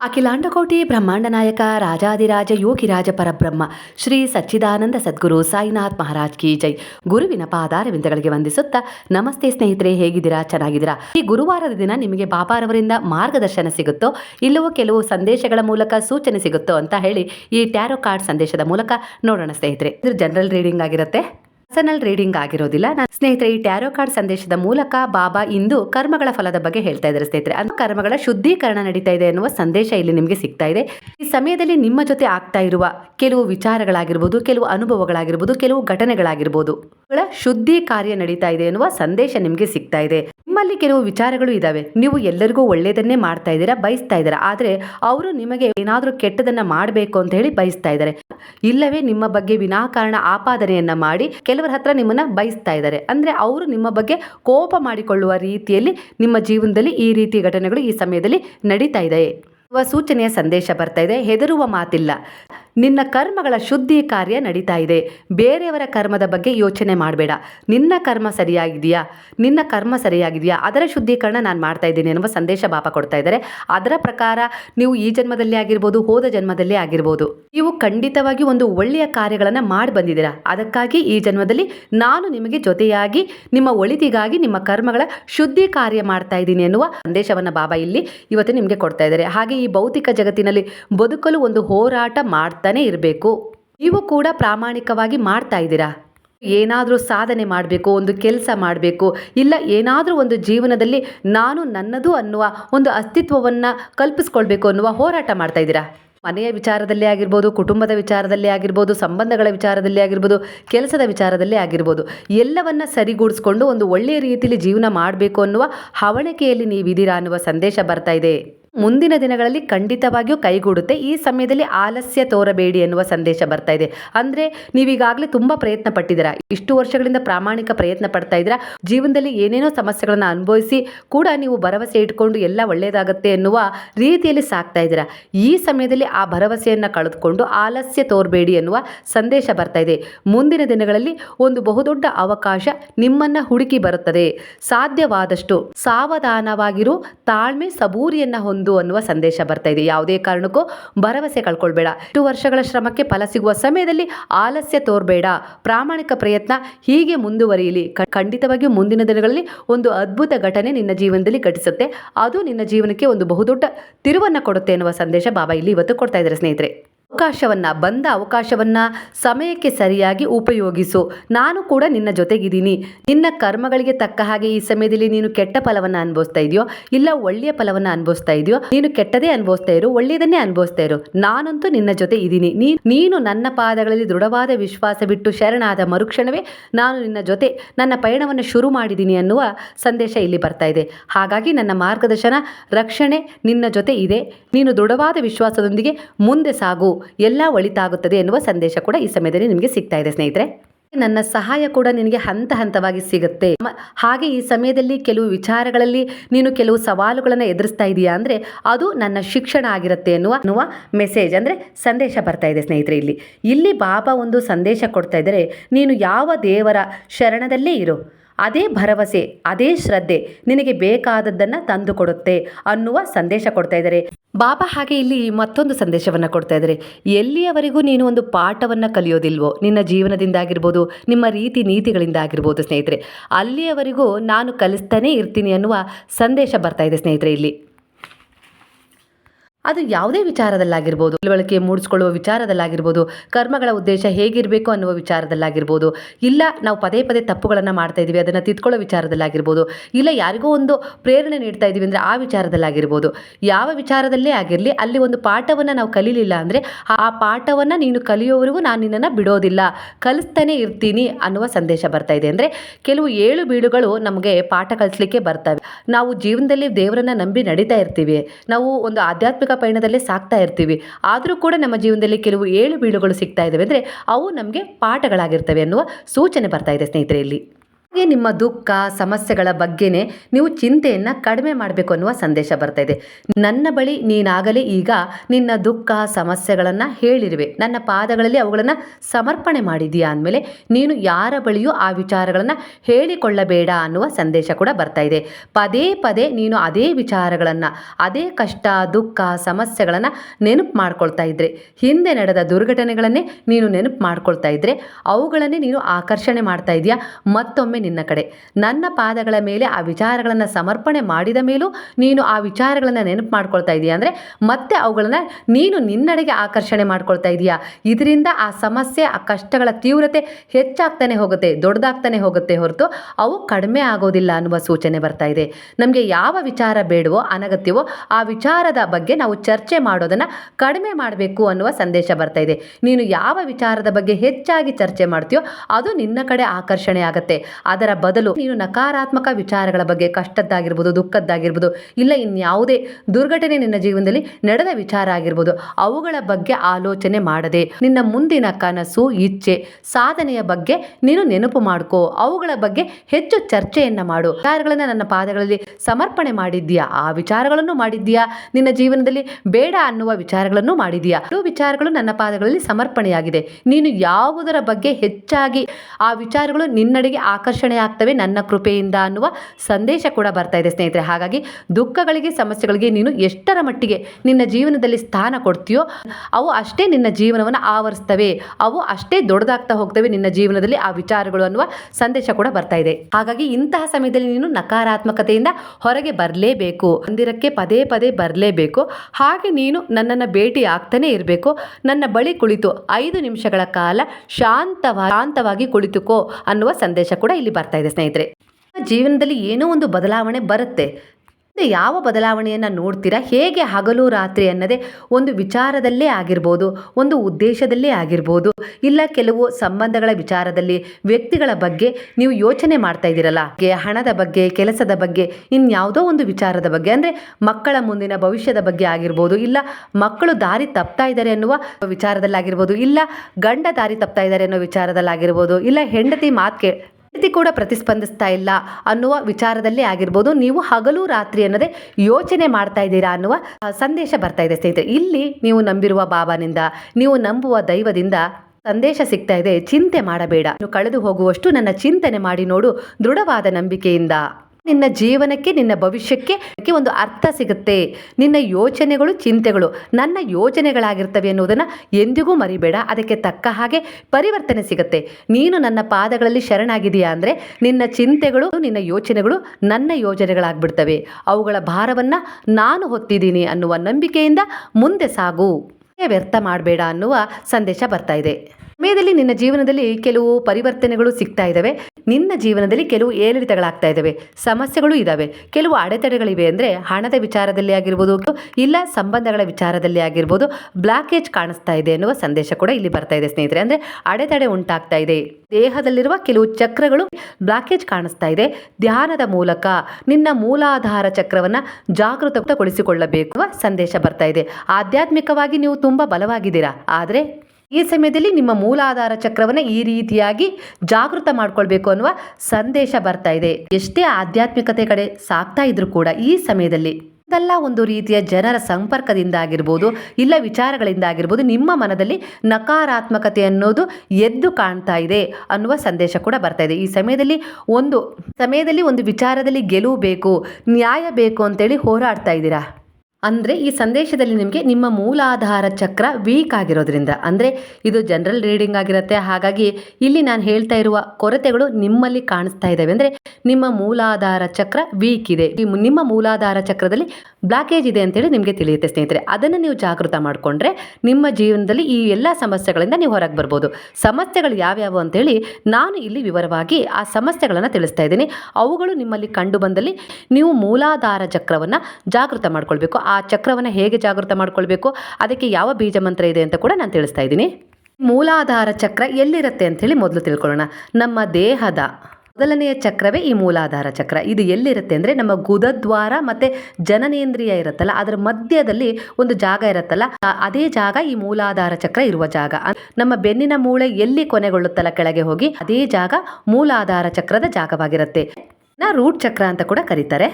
ಅಖಿಲಾಂಡಕೋಟಿ ಬ್ರಹ್ಮಾಂಡ ನಾಯಕ ರಾಜಾದಿರಾಜ ಯೋಗಿರಾಜ ಪರಬ್ರಹ್ಮ, ಶ್ರೀ ಸಚ್ಚಿದಾನಂದ ಸದ್ಗುರು ಸಾಯಿನಾಥ್ ಮಹಾರಾಜ್ ಕಿ ಜೈ. ಗುರುವಿನ ಪಾದಾರವಿಂದಗಳಿಗೆ ವಂದಿಸುತ್ತಾ, ನಮಸ್ತೆ ಸ್ನೇಹಿತರೆ, ಹೇಗಿದ್ದೀರಾ? ಚೆನ್ನಾಗಿದ್ದೀರಾ? ಈ ಗುರುವಾರದ ದಿನ ನಿಮಗೆ ಬಾಬಾರವರಿಂದ ಮಾರ್ಗದರ್ಶನ ಸಿಗುತ್ತೋ, ಇಲ್ಲವೋ ಕೆಲವು ಸಂದೇಶಗಳ ಮೂಲಕ ಸೂಚನೆ ಸಿಗುತ್ತೋ ಅಂತ ಹೇಳಿ ಈ ಟ್ಯಾರೋ ಕಾರ್ಡ್ ಸಂದೇಶದ ಮೂಲಕ ನೋಡೋಣ ಸ್ನೇಹಿತರೆ. ಇದು ಜನರಲ್ ರೀಡಿಂಗ್ ಆಗಿರುತ್ತೆ. ಪರ್ಸನಲ್ ರೀಡಿಂಗ್ ಆಗಿರೋದಿಲ್ಲ. ನನ್ನ ಸ್ನೇಹಿತರೆ, ಈ ಟ್ಯಾರೋ ಕಾರ್ಡ್ ಸಂದೇಶದ ಮೂಲಕ ಬಾಬಾ ಇಂದು ಕರ್ಮಗಳ ಫಲದ ಬಗ್ಗೆ ಹೇಳ್ತಾ ಇದ್ದಾರೆ ಸ್ನೇಹಿತರೆ. ಅದು ಕರ್ಮಗಳ ಶುದ್ಧೀಕರಣ ನಡೀತಾ ಇದೆ ಎನ್ನುವ ಸಂದೇಶ ಇಲ್ಲಿ ನಿಮಗೆ ಸಿಗ್ತಾ ಇದೆ. ಈ ಸಮಯದಲ್ಲಿ ನಿಮ್ಮ ಜೊತೆ ಆಗ್ತಾ ಇರುವ ಕೆಲವು ವಿಚಾರಗಳಾಗಿರ್ಬೋದು, ಕೆಲವು ಅನುಭವಗಳಾಗಿರ್ಬೋದು, ಕೆಲವು ಘಟನೆಗಳಾಗಿರ್ಬೋದು ಶುದ್ಧಿ ಕಾರ್ಯ ನಡೀತಾ ಇದೆ ಎನ್ನುವ ಸಂದೇಶ ನಿಮಗೆ ಸಿಗ್ತಾ ಇದೆ. ನಿಮ್ಮಲ್ಲಿ ಕೆಲವು ವಿಚಾರಗಳು ಇದಾವೆ. ನೀವು ಎಲ್ಲರಿಗೂ ಒಳ್ಳೆಯದನ್ನೇ ಮಾಡ್ತಾ ಇದ್ದೀರಾ, ಬಯಸ್ತಾ ಇದ್ದೀರಾ. ಆದರೆ ಅವರು ನಿಮಗೆ ಏನಾದರೂ ಕೆಟ್ಟದನ್ನ ಮಾಡಬೇಕು ಅಂತ ಹೇಳಿ ಬಯಸ್ತಾ ಇದ್ದಾರೆ. ಇಲ್ಲವೇ ನಿಮ್ಮ ಬಗ್ಗೆ ವಿನಾಕಾರಣ ಆಪಾದನೆಯನ್ನ ಮಾಡಿ ಕೆಲವರ ಹತ್ರ ನಿಮ್ಮನ್ನು ಬಯಸ್ತಾ ಇದ್ದಾರೆ. ಅಂದ್ರೆ ಅವರು ನಿಮ್ಮ ಬಗ್ಗೆ ಕೋಪ ಮಾಡಿಕೊಳ್ಳುವ ರೀತಿಯಲ್ಲಿ ನಿಮ್ಮ ಜೀವನದಲ್ಲಿ ಈ ರೀತಿ ಘಟನೆಗಳು ಈ ಸಮಯದಲ್ಲಿ ನಡೀತಾ ಇದೆ. ಸೂಚನೆಯ ಸಂದೇಶ ಬರ್ತಾ ಇದೆ. ಹೆದರುವ ಮಾತಿಲ್ಲ. ನಿನ್ನ ಕರ್ಮಗಳ ಶುದ್ಧಿ ಕಾರ್ಯ ನಡೀತಾ ಇದೆ. ಬೇರೆಯವರ ಕರ್ಮದ ಬಗ್ಗೆ ಯೋಚನೆ ಮಾಡಬೇಡ. ನಿನ್ನ ಕರ್ಮ ಸರಿಯಾಗಿದೆಯಾ? ನಿನ್ನ ಕರ್ಮ ಸರಿಯಾಗಿದೆಯಾ? ಅದರ ಶುದ್ಧೀಕರಣ ನಾನು ಮಾಡ್ತಾ ಇದ್ದೀನಿ ಎನ್ನುವ ಸಂದೇಶ ಬಾಪ ಕೊಡ್ತಾ ಇದ್ದಾರೆ. ಅದರ ಪ್ರಕಾರ ನೀವು ಈ ಜನ್ಮದಲ್ಲಿ ಆಗಿರ್ಬೋದು, ಹೋದ ಜನ್ಮದಲ್ಲಿ ಆಗಿರ್ಬೋದು. ನೀವು ಖಂಡಿತವಾಗಿ ಒಂದು ಒಳ್ಳೆಯ ಕಾರ್ಯಗಳನ್ನು ಮಾಡಿ ಬಂದಿದ್ದೀರಾ? ಅದಕ್ಕಾಗಿ ಈ ಜನ್ಮದಲ್ಲಿ ನಾನು ನಿಮಗೆ ಜೊತೆಯಾಗಿ, ನಿಮ್ಮ ಒಳಿತಿಗಾಗಿ ನಿಮ್ಮ ಕರ್ಮಗಳ ಶುದ್ಧಿ ಕಾರ್ಯ ಮಾಡ್ತಾ ಇದ್ದೀನಿ ಎನ್ನುವ ಸಂದೇಶವನ್ನು ಬಾಬಾ ಇಲ್ಲಿ ಇವತ್ತು ನಿಮಗೆ ಕೊಡ್ತಾ ಇದ್ದಾರೆ. ಹಾಗೆ ಈ ಭೌತಿಕ ಜಗತ್ತಿನಲ್ಲಿ ಬದುಕಲು ಒಂದು ಹೋರಾಟ ಮಾಡ್ತಾನೆ ಇರಬೇಕು. ನೀವು ಕೂಡ ಪ್ರಾಮಾಣಿಕವಾಗಿ ಮಾಡ್ತಾ ಇದ್ದೀರಾ? ಏನಾದರೂ ಸಾಧನೆ ಮಾಡಬೇಕು, ಒಂದು ಕೆಲಸ ಮಾಡಬೇಕು, ಇಲ್ಲ ಏನಾದರೂ ಒಂದು ಜೀವನದಲ್ಲಿ ನಾನು ನನ್ನದು ಅನ್ನುವ ಒಂದು ಅಸ್ತಿತ್ವವನ್ನು ಕಲ್ಪಿಸ್ಕೊಳ್ಬೇಕು ಅನ್ನುವ ಹೋರಾಟ ಮಾಡ್ತಾ ಇದ್ದೀರಾ? ಮನೆಯ ವಿಚಾರದಲ್ಲೇ ಆಗಿರ್ಬೋದು, ಕುಟುಂಬದ ವಿಚಾರದಲ್ಲೇ ಆಗಿರ್ಬೋದು, ಸಂಬಂಧಗಳ ವಿಚಾರದಲ್ಲಿ ಆಗಿರ್ಬೋದು, ಕೆಲಸದ ವಿಚಾರದಲ್ಲೇ ಆಗಿರ್ಬೋದು, ಎಲ್ಲವನ್ನ ಸರಿಗೂಡಿಸ್ಕೊಂಡು ಒಂದು ಒಳ್ಳೆಯ ರೀತಿಯಲ್ಲಿ ಜೀವನ ಮಾಡಬೇಕು ಅನ್ನುವ ಹವಣಿಕೆಯಲ್ಲಿ ನೀವಿದ್ದೀರಾ ಅನ್ನುವ ಸಂದೇಶ ಬರ್ತಾ ಇದೆ. ಮುಂದಿನ ದಿನಗಳಲ್ಲಿ ಖಂಡಿತವಾಗಿಯೂ ಕೈಗೂಡುತ್ತೆ. ಈ ಸಮಯದಲ್ಲಿ ಆಲಸ್ಯ ತೋರಬೇಡಿ ಎನ್ನುವ ಸಂದೇಶ ಬರ್ತಾ ಇದೆ. ಅಂದರೆ ನೀವೀಗಾಗಲೇ ತುಂಬ ಪ್ರಯತ್ನ ಪಟ್ಟಿದ್ದೀರಾ? ಇಷ್ಟು ವರ್ಷಗಳಿಂದ ಪ್ರಾಮಾಣಿಕ ಪ್ರಯತ್ನ ಪಡ್ತಾ ಇದ್ದೀರಾ? ಜೀವನದಲ್ಲಿ ಏನೇನೋ ಸಮಸ್ಯೆಗಳನ್ನು ಅನುಭವಿಸಿ ಕೂಡ ನೀವು ಭರವಸೆ ಇಟ್ಕೊಂಡು ಎಲ್ಲ ಒಳ್ಳೆಯದಾಗತ್ತೆ ಎನ್ನುವ ರೀತಿಯಲ್ಲಿ ಸಾಕ್ತಾ ಇದ್ದೀರಾ? ಈ ಸಮಯದಲ್ಲಿ ಆ ಭರವಸೆಯನ್ನು ಕಳೆದುಕೊಂಡು ಆಲಸ್ಯ ತೋರಬೇಡಿ ಎನ್ನುವ ಸಂದೇಶ ಬರ್ತಾ ಇದೆ. ಮುಂದಿನ ದಿನಗಳಲ್ಲಿ ಒಂದು ಬಹುದೊಡ್ಡ ಅವಕಾಶ ನಿಮ್ಮನ್ನ ಹುಡುಕಿ ಬರುತ್ತದೆ. ಸಾಧ್ಯವಾದಷ್ಟು ಸಾವಧಾನವಾಗಿರು ತಾಳ್ಮೆ ಸಬೂರಿಯನ್ನು ಹೊಂದು ಅನ್ನುವ ಸಂದೇಶ ಬರ್ತಾ ಇದೆ. ಯಾವುದೇ ಕಾರಣಕ್ಕೂ ಭರವಸೆ ಕಳ್ಕೊಳ್ಬೇಡ. ಇಷ್ಟು ವರ್ಷಗಳ ಶ್ರಮಕ್ಕೆ ಫಲ ಸಿಗುವ ಸಮಯದಲ್ಲಿ ಆಲಸ್ಯ ತೋರ್ಬೇಡ. ಪ್ರಾಮಾಣಿಕ ಪ್ರಯತ್ನ ಹೀಗೆ ಮುಂದುವರಿಯಲಿ. ಖಂಡಿತವಾಗಿಯೂ ಮುಂದಿನ ದಿನಗಳಲ್ಲಿ ಒಂದು ಅದ್ಭುತ ಘಟನೆ ನಿನ್ನ ಜೀವನದಲ್ಲಿ ಘಟಿಸುತ್ತೆ. ಅದು ನಿನ್ನ ಜೀವನಕ್ಕೆ ಒಂದು ಬಹುದೊಡ್ಡ ತಿರುವನ್ನು ಕೊಡುತ್ತೆ ಎನ್ನುವ ಸಂದೇಶ ಬಾಬಾ ಇಲ್ಲಿ ಇವತ್ತು ಕೊಡ್ತಾ ಇದ್ದಾರೆ ಸ್ನೇಹಿತರೆ. ಅವಕಾಶವನ್ನ, ಬಂದ ಅವಕಾಶವನ್ನ ಸಮಯಕ್ಕೆ ಸರಿಯಾಗಿ ಉಪಯೋಗಿಸು. ನಾನು ಕೂಡ ನಿನ್ನ ಜೊತೆಗಿದ್ದೀನಿ. ನಿನ್ನ ಕರ್ಮಗಳಿಗೆ ತಕ್ಕ ಹಾಗೆ ಈ ಸಮಯದಲ್ಲಿ ನೀನು ಕೆಟ್ಟ ಫಲವನ್ನ ಅನುಭವಿಸ್ತಾ ಇದೆಯೋ, ಇಲ್ಲ ಒಳ್ಳೆಯ ಫಲವನ್ನ ಅನುಭವಿಸ್ತಾ ಇದೆಯೋ, ನೀನು ಕೆಟ್ಟದೇ ಅನುಭವಿಸ್ತಾ ಇರು, ಒಳ್ಳೆಯದನ್ನೇ ಅನುಭವಿಸ್ತಾ ಇರು. ನಾನಂತೂ ನಿನ್ನ ಜೊತೆ ಇದ್ದೀನಿ. ನೀ, ನೀನು ನನ್ನ ಪಾದಗಳಲ್ಲಿ ದೃಢವಾದ ವಿಶ್ವಾಸ ಬಿಟ್ಟು ಶರಣಾದ ಮರುಕ್ಷಣವೇ ನಾನು ನಿನ್ನ ಜೊತೆ ನನ್ನ ಪಯಣವನ್ನು ಶುರು ಮಾಡಿದ್ದೀನಿ ಅನ್ನುವ ಸಂದೇಶ ಇಲ್ಲಿ ಬರ್ತಾ ಇದೆ. ಹಾಗಾಗಿ ನನ್ನ ಮಾರ್ಗದರ್ಶನ, ರಕ್ಷಣೆ ನಿನ್ನ ಜೊತೆ ಇದೆ. ನೀನು ದೃಢವಾದ ವಿಶ್ವಾಸದೊಂದಿಗೆ ಮುಂದೆ ಸಾಗು. ಎಲ್ಲ ಒಳಿತಾಗುತ್ತದೆ ಎನ್ನುವ ಸಂದೇಶ ಕೂಡ ಈ ಸಮಯದಲ್ಲಿ ನಿಮಗೆ ಸಿಗ್ತಾ ಇದೆ, ಸ್ನೇಹಿತರೆ. ನನ್ನ ಸಹಾಯ ಕೂಡ ನಿನಗೆ ಹಂತ ಹಂತವಾಗಿ ಸಿಗುತ್ತೆ. ಹಾಗೆ ಈ ಸಮಯದಲ್ಲಿ ಕೆಲವು ವಿಚಾರಗಳಲ್ಲಿ ನೀನು ಕೆಲವು ಸವಾಲುಗಳನ್ನು ಎದುರಿಸ್ತಾ ಇದೆಯಾ ಅಂದರೆ ಅದು ನನ್ನ ಶಿಕ್ಷಣ ಆಗಿರುತ್ತೆ ಎನ್ನುವ, ಅನ್ನುವ ಮೆಸೇಜ್ ಅಂದರೆ ಸಂದೇಶ ಬರ್ತಾ ಇದೆ, ಸ್ನೇಹಿತರೆ, ಇಲ್ಲಿ. ಇಲ್ಲಿ ಬಾಬಾ ಒಂದು ಸಂದೇಶ ಕೊಡ್ತಾ ಇದ್ದಾರೆ. ನೀನು ಯಾವ ದೇವರ ಶರಣದಲ್ಲೇ ಇರು. ಅದೇ ಭರವಸೆ, ಅದೇ ಶ್ರದ್ಧೆ ನಿನಗೆ ಬೇಕಾದದ್ದನ್ನು ತಂದು ಕೊಡುತ್ತೆ ಅನ್ನುವ ಸಂದೇಶ ಕೊಡ್ತಾ ಇದ್ದಾರೆ. ಬಾಬಾ ಹಾಗೆ ಇಲ್ಲಿ ಮತ್ತೊಂದು ಸಂದೇಶವನ್ನು ಕೊಡ್ತಾ ಇದ್ದಾರೆ. ಎಲ್ಲಿಯವರೆಗೂ ನೀನು ಒಂದು ಪಾಠವನ್ನು ಕಲಿಯೋದಿಲ್ವೋ? ನಿನ್ನ ಜೀವನದಿಂದ ಆಗಿರ್ಬೋದು ನಿಮ್ಮ ರೀತಿ ನೀತಿಗಳಿಂದ ಆಗಿರ್ಬೋದು ಸ್ನೇಹಿತರೆ. ಅಲ್ಲಿಯವರೆಗೂ ನಾನು ಕಲಿಸ್ತಾನೇ ಇರ್ತೀನಿ ಅನ್ನುವ ಸಂದೇಶ ಬರ್ತಾ ಇದೆ ಸ್ನೇಹಿತರೆ ಇಲ್ಲಿ. ಅದು ಯಾವುದೇ ವಿಚಾರದಲ್ಲಾಗಿರ್ಬೋದು. ತಿಳುವಳಿಕೆ ಮೂಡಿಸ್ಕೊಳ್ಳುವ ವಿಚಾರದಲ್ಲಾಗಿರ್ಬೋದು. ಕರ್ಮಗಳ ಉದ್ದೇಶ ಹೇಗಿರಬೇಕು ಅನ್ನುವ ವಿಚಾರದಲ್ಲಾಗಿರ್ಬೋದು. ಇಲ್ಲ, ನಾವು ಪದೇ ಪದೇ ತಪ್ಪುಗಳನ್ನು ಮಾಡ್ತಾ ಇದ್ದೀವಿ, ಅದನ್ನು ತಿದ್ಕೊಳ್ಳೋ ವಿಚಾರದಲ್ಲಾಗಿರ್ಬೋದು. ಇಲ್ಲ, ಯಾರಿಗೋ ಒಂದು ಪ್ರೇರಣೆ ನೀಡ್ತಾ ಇದ್ದೀವಿ ಅಂದರೆ ಆ ವಿಚಾರದಲ್ಲಾಗಿರ್ಬೋದು. ಯಾವ ವಿಚಾರದಲ್ಲೇ ಆಗಿರಲಿ, ಅಲ್ಲಿ ಒಂದು ಪಾಠವನ್ನು ನಾವು ಕಲೀಲಿಲ್ಲ ಅಂದರೆ ಆ ಪಾಠವನ್ನು ನೀನು ಕಲಿಯೋವರೆಗೂ ನಾನು ನಿನ್ನನ್ನು ಬಿಡೋದಿಲ್ಲ. ಕಲಿಸ್ತಾನೆ ಇರ್ತೀನಿ ಅನ್ನುವ ಸಂದೇಶ ಬರ್ತಾ ಇದೆ. ಅಂದರೆ ಕೆಲವು ಏಳು ಬೀಳುಗಳು ನಮಗೆ ಪಾಠ ಕಲಿಸ್ಲಿಕ್ಕೆ ಬರ್ತವೆ. ನಾವು ಜೀವನದಲ್ಲಿ ದೇವರನ್ನು ನಂಬಿ ನಡೀತಾ ಇರ್ತೀವಿ. ನಾವು ಒಂದು ಆಧ್ಯಾತ್ಮಿಕ ಪಯಣದಲ್ಲೇ ಸಾಕ್ತಾ ಇರ್ತೀವಿ. ಆದರೂ ಕೂಡ ನಮ್ಮ ಜೀವನದಲ್ಲಿ ಕೆಲವು ಏಳು ಬೀಳುಗಳು ಸಿಗ್ತಾ ಇದ್ದಾವೆ ಅಂದರೆ ಅವು ನಮಗೆ ಪಾಠಗಳಾಗಿರ್ತವೆ ಅನ್ನುವ ಸೂಚನೆ ಬರ್ತಾ ಇದೆ ಸ್ನೇಹಿತರೆ ಇಲ್ಲಿ. ಹಾಗೆ ನಿಮ್ಮ ದುಃಖ, ಸಮಸ್ಯೆಗಳ ಬಗ್ಗೆನೇ ನೀವು ಚಿಂತೆಯನ್ನು ಕಡಿಮೆ ಮಾಡಬೇಕು ಅನ್ನುವ ಸಂದೇಶ ಬರ್ತಾ ಇದೆ. ನನ್ನ ಬಳಿ ನೀನಾಗಲೇ ಈಗ ನಿನ್ನ ದುಃಖ, ಸಮಸ್ಯೆಗಳನ್ನು ಹೇಳಿರುವೆ. ನನ್ನ ಪಾದಗಳಲ್ಲಿ ಅವುಗಳನ್ನು ಸಮರ್ಪಣೆ ಮಾಡಿದೀಯಾ ಅಂದಮೇಲೆ ನೀನು ಯಾರ ಬಳಿಯೂ ಆ ವಿಚಾರಗಳನ್ನು ಹೇಳಿಕೊಳ್ಳಬೇಡ ಅನ್ನುವ ಸಂದೇಶ ಕೂಡ ಬರ್ತಾ ಇದೆ. ಪದೇ ಪದೇ ನೀನು ಅದೇ ವಿಚಾರಗಳನ್ನು, ಅದೇ ಕಷ್ಟ, ದುಃಖ, ಸಮಸ್ಯೆಗಳನ್ನು ನೆನಪು ಮಾಡ್ಕೊಳ್ತಾ ಇದ್ರೆ, ಹಿಂದೆ ನಡೆದ ದುರ್ಘಟನೆಗಳನ್ನೇ ನೀನು ನೆನಪು ಮಾಡ್ಕೊಳ್ತಾ ಇದ್ರೆ, ಅವುಗಳನ್ನೇ ನೀನು ಆಕರ್ಷಣೆ ಮಾಡ್ತಾ ಇದೆಯಾ? ಮತ್ತೊಮ್ಮೆ ನಿನ್ನ ಕಡೆ. ನನ್ನ ಪಾದಗಳ ಮೇಲೆ ಆ ವಿಚಾರಗಳನ್ನು ಸಮರ್ಪಣೆ ಮಾಡಿದ ಮೇಲೂ ನೀನು ಆ ವಿಚಾರಗಳನ್ನು ನೆನಪು ಮಾಡ್ಕೊಳ್ತಾ ಇದೆಯಾ. ಅಂದರೆ ಮತ್ತೆ ಅವುಗಳನ್ನು ನೀನು ನಿನ್ನಡೆಗೆ ಆಕರ್ಷಣೆ ಮಾಡ್ಕೊಳ್ತಾ ಇದೆಯಾ. ಇದರಿಂದ ಆ ಸಮಸ್ಯೆ, ಆ ಕಷ್ಟಗಳ ತೀವ್ರತೆ ಹೆಚ್ಚಾಗ್ತಾನೆ ಹೋಗುತ್ತೆ, ದೊಡ್ಡದಾಗ್ತಾನೆ ಹೋಗುತ್ತೆ ಹೊರತು ಅವು ಕಡಿಮೆ ಆಗೋದಿಲ್ಲ ಅನ್ನುವ ಸೂಚನೆ ಬರ್ತಾ ಇದೆ. ನಮಗೆ ಯಾವ ವಿಚಾರ ಬೇಡವೋ, ಅನಗತ್ಯವೋ ಆ ವಿಚಾರದ ಬಗ್ಗೆ ನಾವು ಚರ್ಚೆ ಮಾಡೋದನ್ನು ಕಡಿಮೆ ಮಾಡಬೇಕು ಅನ್ನುವ ಸಂದೇಶ ಬರ್ತಾ ಇದೆ. ನೀನು ಯಾವ ವಿಚಾರದ ಬಗ್ಗೆ ಹೆಚ್ಚಾಗಿ ಚರ್ಚೆ ಮಾಡ್ತೀಯೋ ಅದು ನಿನ್ನ ಕಡೆ ಆಕರ್ಷಣೆ ಆಗುತ್ತೆ. ಅದರ ಬದಲು ನೀನು ನಕಾರಾತ್ಮಕ ವಿಚಾರಗಳ ಬಗ್ಗೆ ಕಷ್ಟದ್ದಾಗಿರ್ಬೋದು, ದುಃಖದ್ದಾಗಿರ್ಬೋದು, ಇಲ್ಲ ಇನ್ಯಾವುದೇ ದುರ್ಘಟನೆ ನಿನ್ನ ಜೀವನದಲ್ಲಿ ನಡೆದ ವಿಚಾರ ಆಗಿರ್ಬೋದು, ಅವುಗಳ ಬಗ್ಗೆ ಆಲೋಚನೆ ಮಾಡದೆ ನಿನ್ನ ಮುಂದಿನ ಕನಸು, ಇಚ್ಛೆ, ಸಾಧನೆಯ ಬಗ್ಗೆ ನೀನು ನೆನಪು ಮಾಡ್ಕೋ, ಅವುಗಳ ಬಗ್ಗೆ ಹೆಚ್ಚು ಚರ್ಚೆಯನ್ನ ಮಾಡು. ವಿಚಾರಗಳನ್ನ ನನ್ನ ಪಾದಗಳಲ್ಲಿ ಸಮರ್ಪಣೆ ಮಾಡಿದ್ದೀಯಾ? ಆ ವಿಚಾರಗಳನ್ನು ಮಾಡಿದ್ದೀಯಾ? ನಿನ್ನ ಜೀವನದಲ್ಲಿ ಬೇಡ ಅನ್ನುವ ವಿಚಾರಗಳನ್ನು ಮಾಡಿದೀಯಾ ಎರಡು ವಿಚಾರಗಳು ನನ್ನ ಪಾದಗಳಲ್ಲಿ ಸಮರ್ಪಣೆಯಾಗಿದೆ. ನೀನು ಯಾವುದರ ಬಗ್ಗೆ ಹೆಚ್ಚಾಗಿ ಆ ವಿಚಾರಗಳು ನಿನ್ನಡೆಗೆ ಆಕರ್ಷಣೆ ಆಗ್ತವೆ. ನನ್ನ ಕೃಪೆಯಿಂದ ಅನ್ನುವ ಸಂದೇಶ ಕೂಡ ಬರ್ತಾ ಇದೆ ಸ್ನೇಹಿತರೆ. ಹಾಗಾಗಿ ದುಃಖಗಳಿಗೆ, ಸಮಸ್ಯೆಗಳಿಗೆ ನೀನು ಎಷ್ಟರ ಮಟ್ಟಿಗೆ ನಿನ್ನ ಜೀವನದಲ್ಲಿ ಸ್ಥಾನ ಕೊಡ್ತೀಯೋ, ಅವು ಅಷ್ಟೇ ನಿನ್ನ ಜೀವನವನ್ನು ಆವರಿಸ್ತವೆ. ಅವು ಅಷ್ಟೇ ದೊಡ್ಡದಾಗ್ತಾ ಹೋಗ್ತವೆ ನಿನ್ನ ಜೀವನದಲ್ಲಿ ಆ ವಿಚಾರಗಳು ಅನ್ನುವ ಸಂದೇಶ ಕೂಡ ಬರ್ತಾ ಇದೆ. ಹಾಗಾಗಿ ಇಂತಹ ಸಮಯದಲ್ಲಿ ನೀನು ನಕಾರಾತ್ಮಕತೆಯಿಂದ ಹೊರಗೆ ಬರಲೇಬೇಕು. ಮಂದಿರಕ್ಕೆ ಪದೇ ಪದೇ ಬರಲೇಬೇಕು. ಹಾಗೆ ನೀನು ನನ್ನನ್ನು ಭೇಟಿ ಆಗ್ತಾನೆ ಇರಬೇಕು. ನನ್ನ ಬಳಿ ಕುಳಿತು ಐದು ನಿಮಿಷಗಳ ಕಾಲ ಶಾಂತವಾಗಿ ಶಾಂತವಾಗಿ ಕುಳಿತುಕೋ ಅನ್ನುವ ಸಂದೇಶ ಕೂಡ ಇಲ್ಲಿ ಬರ್ತಾ ಇದೆ ಸ್ನೇಹಿತರೆ. ಜೀವನದಲ್ಲಿ ಏನೋ ಒಂದು ಬದಲಾವಣೆ ಬರುತ್ತೆ. ಯಾವ ಬದಲಾವಣೆಯನ್ನು ನೋಡ್ತೀರಾ? ಹೇಗೆ ಹಗಲು ರಾತ್ರಿ ಅನ್ನದೇ ಒಂದು ವಿಚಾರದಲ್ಲೇ ಆಗಿರ್ಬೋದು, ಒಂದು ಉದ್ದೇಶದಲ್ಲೇ ಆಗಿರ್ಬೋದು, ಇಲ್ಲ ಕೆಲವು ಸಂಬಂಧಗಳ ವಿಚಾರದಲ್ಲಿ ವ್ಯಕ್ತಿಗಳ ಬಗ್ಗೆ ನೀವು ಯೋಚನೆ ಮಾಡ್ತಾ ಇದ್ದೀರಲ್ಲ? ಹಣದ ಬಗ್ಗೆ, ಕೆಲಸದ ಬಗ್ಗೆ, ಇನ್ಯಾವುದೋ ಒಂದು ವಿಚಾರದ ಬಗ್ಗೆ, ಅಂದರೆ ಮಕ್ಕಳ ಮುಂದಿನ ಭವಿಷ್ಯದ ಬಗ್ಗೆ ಆಗಿರ್ಬೋದು, ಇಲ್ಲ ಮಕ್ಕಳು ದಾರಿ ತಪ್ತಾ ಇದ್ದಾರೆ ಅನ್ನುವ ವಿಚಾರದಲ್ಲಾಗಿರ್ಬೋದು, ಇಲ್ಲ ಗಂಡ ದಾರಿ ತಪ್ತಾ ಇದ್ದಾರೆ ಅನ್ನೋ ವಿಚಾರದಲ್ಲಾಗಿರ್ಬೋದು, ಇಲ್ಲ ಹೆಂಡತಿ ಮಾತು ಹೆಂಡತಿ ಕೂಡ ಪ್ರತಿಸ್ಪಂದಿಸ್ತಾ ಇಲ್ಲ ಅನ್ನುವ ವಿಚಾರದಲ್ಲಿ ಆಗಿರ್ಬೋದು. ನೀವು ಹಗಲು ರಾತ್ರಿ ಅನ್ನೋದೇ ಯೋಚನೆ ಮಾಡ್ತಾ ಇದ್ದೀರಾ ಅನ್ನುವ ಸಂದೇಶ ಬರ್ತಾ ಇದೆ ಸ್ನೇಹಿತರೆ. ಇಲ್ಲಿ ನೀವು ನಂಬಿರುವ ಬಾಬಾನಿಂದ ನೀವು ನಂಬುವ ದೈವದಿಂದ ಸಂದೇಶ ಸಿಗ್ತಾ ಇದೆ. ಚಿಂತೆ ಮಾಡಬೇಡ. ಕಳೆದು ಹೋಗುವಷ್ಟು ನನ್ನ ಚಿಂತನೆ ಮಾಡಿ ನೋಡು. ದೃಢವಾದ ನಂಬಿಕೆಯಿಂದ. ನಿನ್ನ ಜೀವನಕ್ಕೆ, ನಿನ್ನ ಭವಿಷ್ಯಕ್ಕೆ ಒಂದು ಅರ್ಥ ಸಿಗುತ್ತೆ. ನಿನ್ನ ಯೋಚನೆಗಳು, ಚಿಂತೆಗಳು ನನ್ನ ಯೋಜನೆಗಳಾಗಿರ್ತವೆ ಅನ್ನೋದನ್ನು ಎಂದಿಗೂ ಮರಿಬೇಡ. ಅದಕ್ಕೆ ತಕ್ಕ ಹಾಗೆ ಪರಿವರ್ತನೆ ಸಿಗುತ್ತೆ. ನೀನು ನನ್ನ ಪಾದಗಳಲ್ಲಿ ಶರಣಾಗಿದೆಯಾ ಅಂದರೆ ನಿನ್ನ ಚಿಂತೆಗಳು, ನಿನ್ನ ಯೋಚನೆಗಳು ನನ್ನ ಯೋಜನೆಗಳಾಗ್ಬಿಡ್ತವೆ. ಅವುಗಳ ಭಾರವನ್ನು ನಾನು ಹೊತ್ತಿದ್ದೀನಿ ಅನ್ನುವ ನಂಬಿಕೆಯಿಂದ ಮುಂದೆ ಸಾಗು. ವ್ಯರ್ಥ ಮಾಡಬೇಡ ಅನ್ನುವ ಸಂದೇಶ ಬರ್ತಾ ಇದೆ. ಸಮಯದಲ್ಲಿ ನಿನ್ನ ಜೀವನದಲ್ಲಿ ಕೆಲವು ಪರಿವರ್ತನೆಗಳು ಸಿಗ್ತಾ ಇದ್ದಾವೆ. ನಿನ್ನ ಜೀವನದಲ್ಲಿ ಕೆಲವು ಏರಿಳಿತಗಳಾಗ್ತಾ ಇದ್ದಾವೆ. ಸಮಸ್ಯೆಗಳು ಇದ್ದಾವೆ. ಕೆಲವು ಅಡೆತಡೆಗಳಿವೆ ಅಂದರೆ ಹಣದ ವಿಚಾರದಲ್ಲಿ ಆಗಿರ್ಬೋದು, ಇಲ್ಲ ಸಂಬಂಧಗಳ ವಿಚಾರದಲ್ಲಿ ಆಗಿರ್ಬೋದು ಬ್ಲಾಕೇಜ್ ಕಾಣಿಸ್ತಾ ಇದೆ ಅನ್ನುವ ಸಂದೇಶ ಕೂಡ ಇಲ್ಲಿ ಬರ್ತಾ ಇದೆ ಸ್ನೇಹಿತರೆ. ಅಂದರೆ ಅಡೆತಡೆ ಉಂಟಾಗ್ತಾ ಇದೆ. ದೇಹದಲ್ಲಿರುವ ಕೆಲವು ಚಕ್ರಗಳು ಬ್ಲಾಕೇಜ್ ಕಾಣಿಸ್ತಾ ಇದೆ. ಧ್ಯಾನದ ಮೂಲಕ ನಿನ್ನ ಮೂಲಾಧಾರ ಚಕ್ರವನ್ನು ಜಾಗೃತಗೊಳಿಸಿಕೊಳ್ಳಬೇಕು ಸಂದೇಶ ಬರ್ತಾ ಇದೆ. ಆಧ್ಯಾತ್ಮಿಕವಾಗಿ ನೀವು ತುಂಬ ಬಲವಾಗಿದ್ದೀರಾ. ಆದರೆ ಈ ಸಮಯದಲ್ಲಿ ನಿಮ್ಮ ಮೂಲಾಧಾರ ಚಕ್ರವನ್ನು ಈ ರೀತಿಯಾಗಿ ಜಾಗೃತ ಮಾಡ್ಕೊಳ್ಬೇಕು ಅನ್ನುವ ಸಂದೇಶ ಬರ್ತಾ ಇದೆ. ಎಷ್ಟೇ ಆಧ್ಯಾತ್ಮಿಕತೆ ಕಡೆ ಸಾಕ್ತಾ ಇದ್ರು ಕೂಡ ಈ ಸಮಯದಲ್ಲಿ ಇದೆಲ್ಲ ಒಂದು ರೀತಿಯ ಜನರ ಸಂಪರ್ಕದಿಂದ ಆಗಿರ್ಬೋದು ಇಲ್ಲ ವಿಚಾರಗಳಿಂದ ಆಗಿರ್ಬೋದು ನಿಮ್ಮ ಮನದಲ್ಲಿ ನಕಾರಾತ್ಮಕತೆ ಅನ್ನೋದು ಎದ್ದು ಕಾಣ್ತಾ ಇದೆ ಅನ್ನುವ ಸಂದೇಶ ಕೂಡ ಬರ್ತಾ ಇದೆ. ಈ ಸಮಯದಲ್ಲಿ ಒಂದು ಸಮಯದಲ್ಲಿ ಒಂದು ವಿಚಾರದಲ್ಲಿ ಗೆಲುವು ಬೇಕು, ನ್ಯಾಯ ಬೇಕು ಅಂತೇಳಿ ಹೋರಾಡ್ತಾ ಇದ್ದೀರಾ? ಅಂದರೆ ಈ ಸಂದೇಶದಲ್ಲಿ ನಿಮಗೆ ನಿಮ್ಮ ಮೂಲಾಧಾರ ಚಕ್ರ ವೀಕ್ ಆಗಿರೋದ್ರಿಂದ. ಅಂದರೆ ಇದು ಜನರಲ್ ರೀಡಿಂಗ್ ಆಗಿರುತ್ತೆ. ಹಾಗಾಗಿ ಇಲ್ಲಿ ನಾನು ಹೇಳ್ತಾ ಇರುವ ಕೊರತೆಗಳು ನಿಮ್ಮಲ್ಲಿ ಕಾಣಿಸ್ತಾ ಇದ್ದಾವೆ ಅಂದರೆ ನಿಮ್ಮ ಮೂಲಾಧಾರ ಚಕ್ರ ವೀಕ್ ಇದೆ. ನಿಮ್ಮ ಮೂಲಾಧಾರ ಚಕ್ರದಲ್ಲಿ ಬ್ಲಾಕೇಜ್ ಇದೆ ಅಂತೇಳಿ ನಿಮಗೆ ತಿಳಿಯುತ್ತೆ ಸ್ನೇಹಿತರೆ. ಅದನ್ನು ನೀವು ಜಾಗೃತ ಮಾಡಿಕೊಂಡ್ರೆ ನಿಮ್ಮ ಜೀವನದಲ್ಲಿ ಈ ಎಲ್ಲ ಸಮಸ್ಯೆಗಳಿಂದ ನೀವು ಹೊರಗೆ ಬರ್ಬೋದು. ಸಮಸ್ಯೆಗಳು ಯಾವ್ಯಾವು ಅಂತೇಳಿ ನಾನು ಇಲ್ಲಿ ವಿವರವಾಗಿ ಆ ಸಮಸ್ಯೆಗಳನ್ನು ತಿಳಿಸ್ತಾ ಇದ್ದೀನಿ. ಅವುಗಳು ನಿಮ್ಮಲ್ಲಿ ಕಂಡು ಬಂದಲ್ಲಿ ನೀವು ಮೂಲಾಧಾರ ಚಕ್ರವನ್ನು ಜಾಗೃತ ಮಾಡ್ಕೊಳ್ಬೇಕು. ಚಕ್ರವನ್ನು ಹೇಗೆ ಜಾಗೃತ ಮಾಡ್ಕೊಳ್ಬೇಕು, ಅದಕ್ಕೆ ಯಾವ ಬೀಜ ಮಂತ್ರ ಇದೆ ಅಂತ ಕೂಡ ನಾನು ತಿಳಿಸ್ತಾ ಇದ್ದೀನಿ. ಮೂಲಾಧಾರ ಚಕ್ರ ಎಲ್ಲಿರುತ್ತೆ ಅಂಥೇಳಿ ಮೊದಲು ತಿಳ್ಕೊಳ್ಳೋಣ. ನಮ್ಮ ದೇಹದ ಮೊದಲನೆಯ ಚಕ್ರವೇ ಈ ಮೂಲಾಧಾರ ಚಕ್ರ. ಇದು ಎಲ್ಲಿರುತ್ತೆ ಅಂದರೆ ನಮ್ಮ ಗುದದ್ವಾರ ಮತ್ತು ಜನನೇಂದ್ರಿಯ ಇರುತ್ತಲ್ಲ, ಅದರ ಮಧ್ಯದಲ್ಲಿ ಒಂದು ಜಾಗ ಇರುತ್ತಲ್ಲ, ಅದೇ ಜಾಗ ಈ ಮೂಲಾಧಾರ ಚಕ್ರ ಇರುವ ಜಾಗ. ನಮ್ಮ ಬೆನ್ನಿನ ಮೂಳೆ ಎಲ್ಲಿ ಕೊನೆಗೊಳ್ಳುತ್ತಲ್ಲ ಕೆಳಗೆ ಹೋಗಿ, ಅದೇ ಜಾಗ ಮೂಲಾಧಾರ ಚಕ್ರದ ಜಾಗವಾಗಿರುತ್ತೆ. ನಾ ರೂಟ್ ಚಕ್ರ ಅಂತ ಕೂಡ ಕರೀತಾರೆ.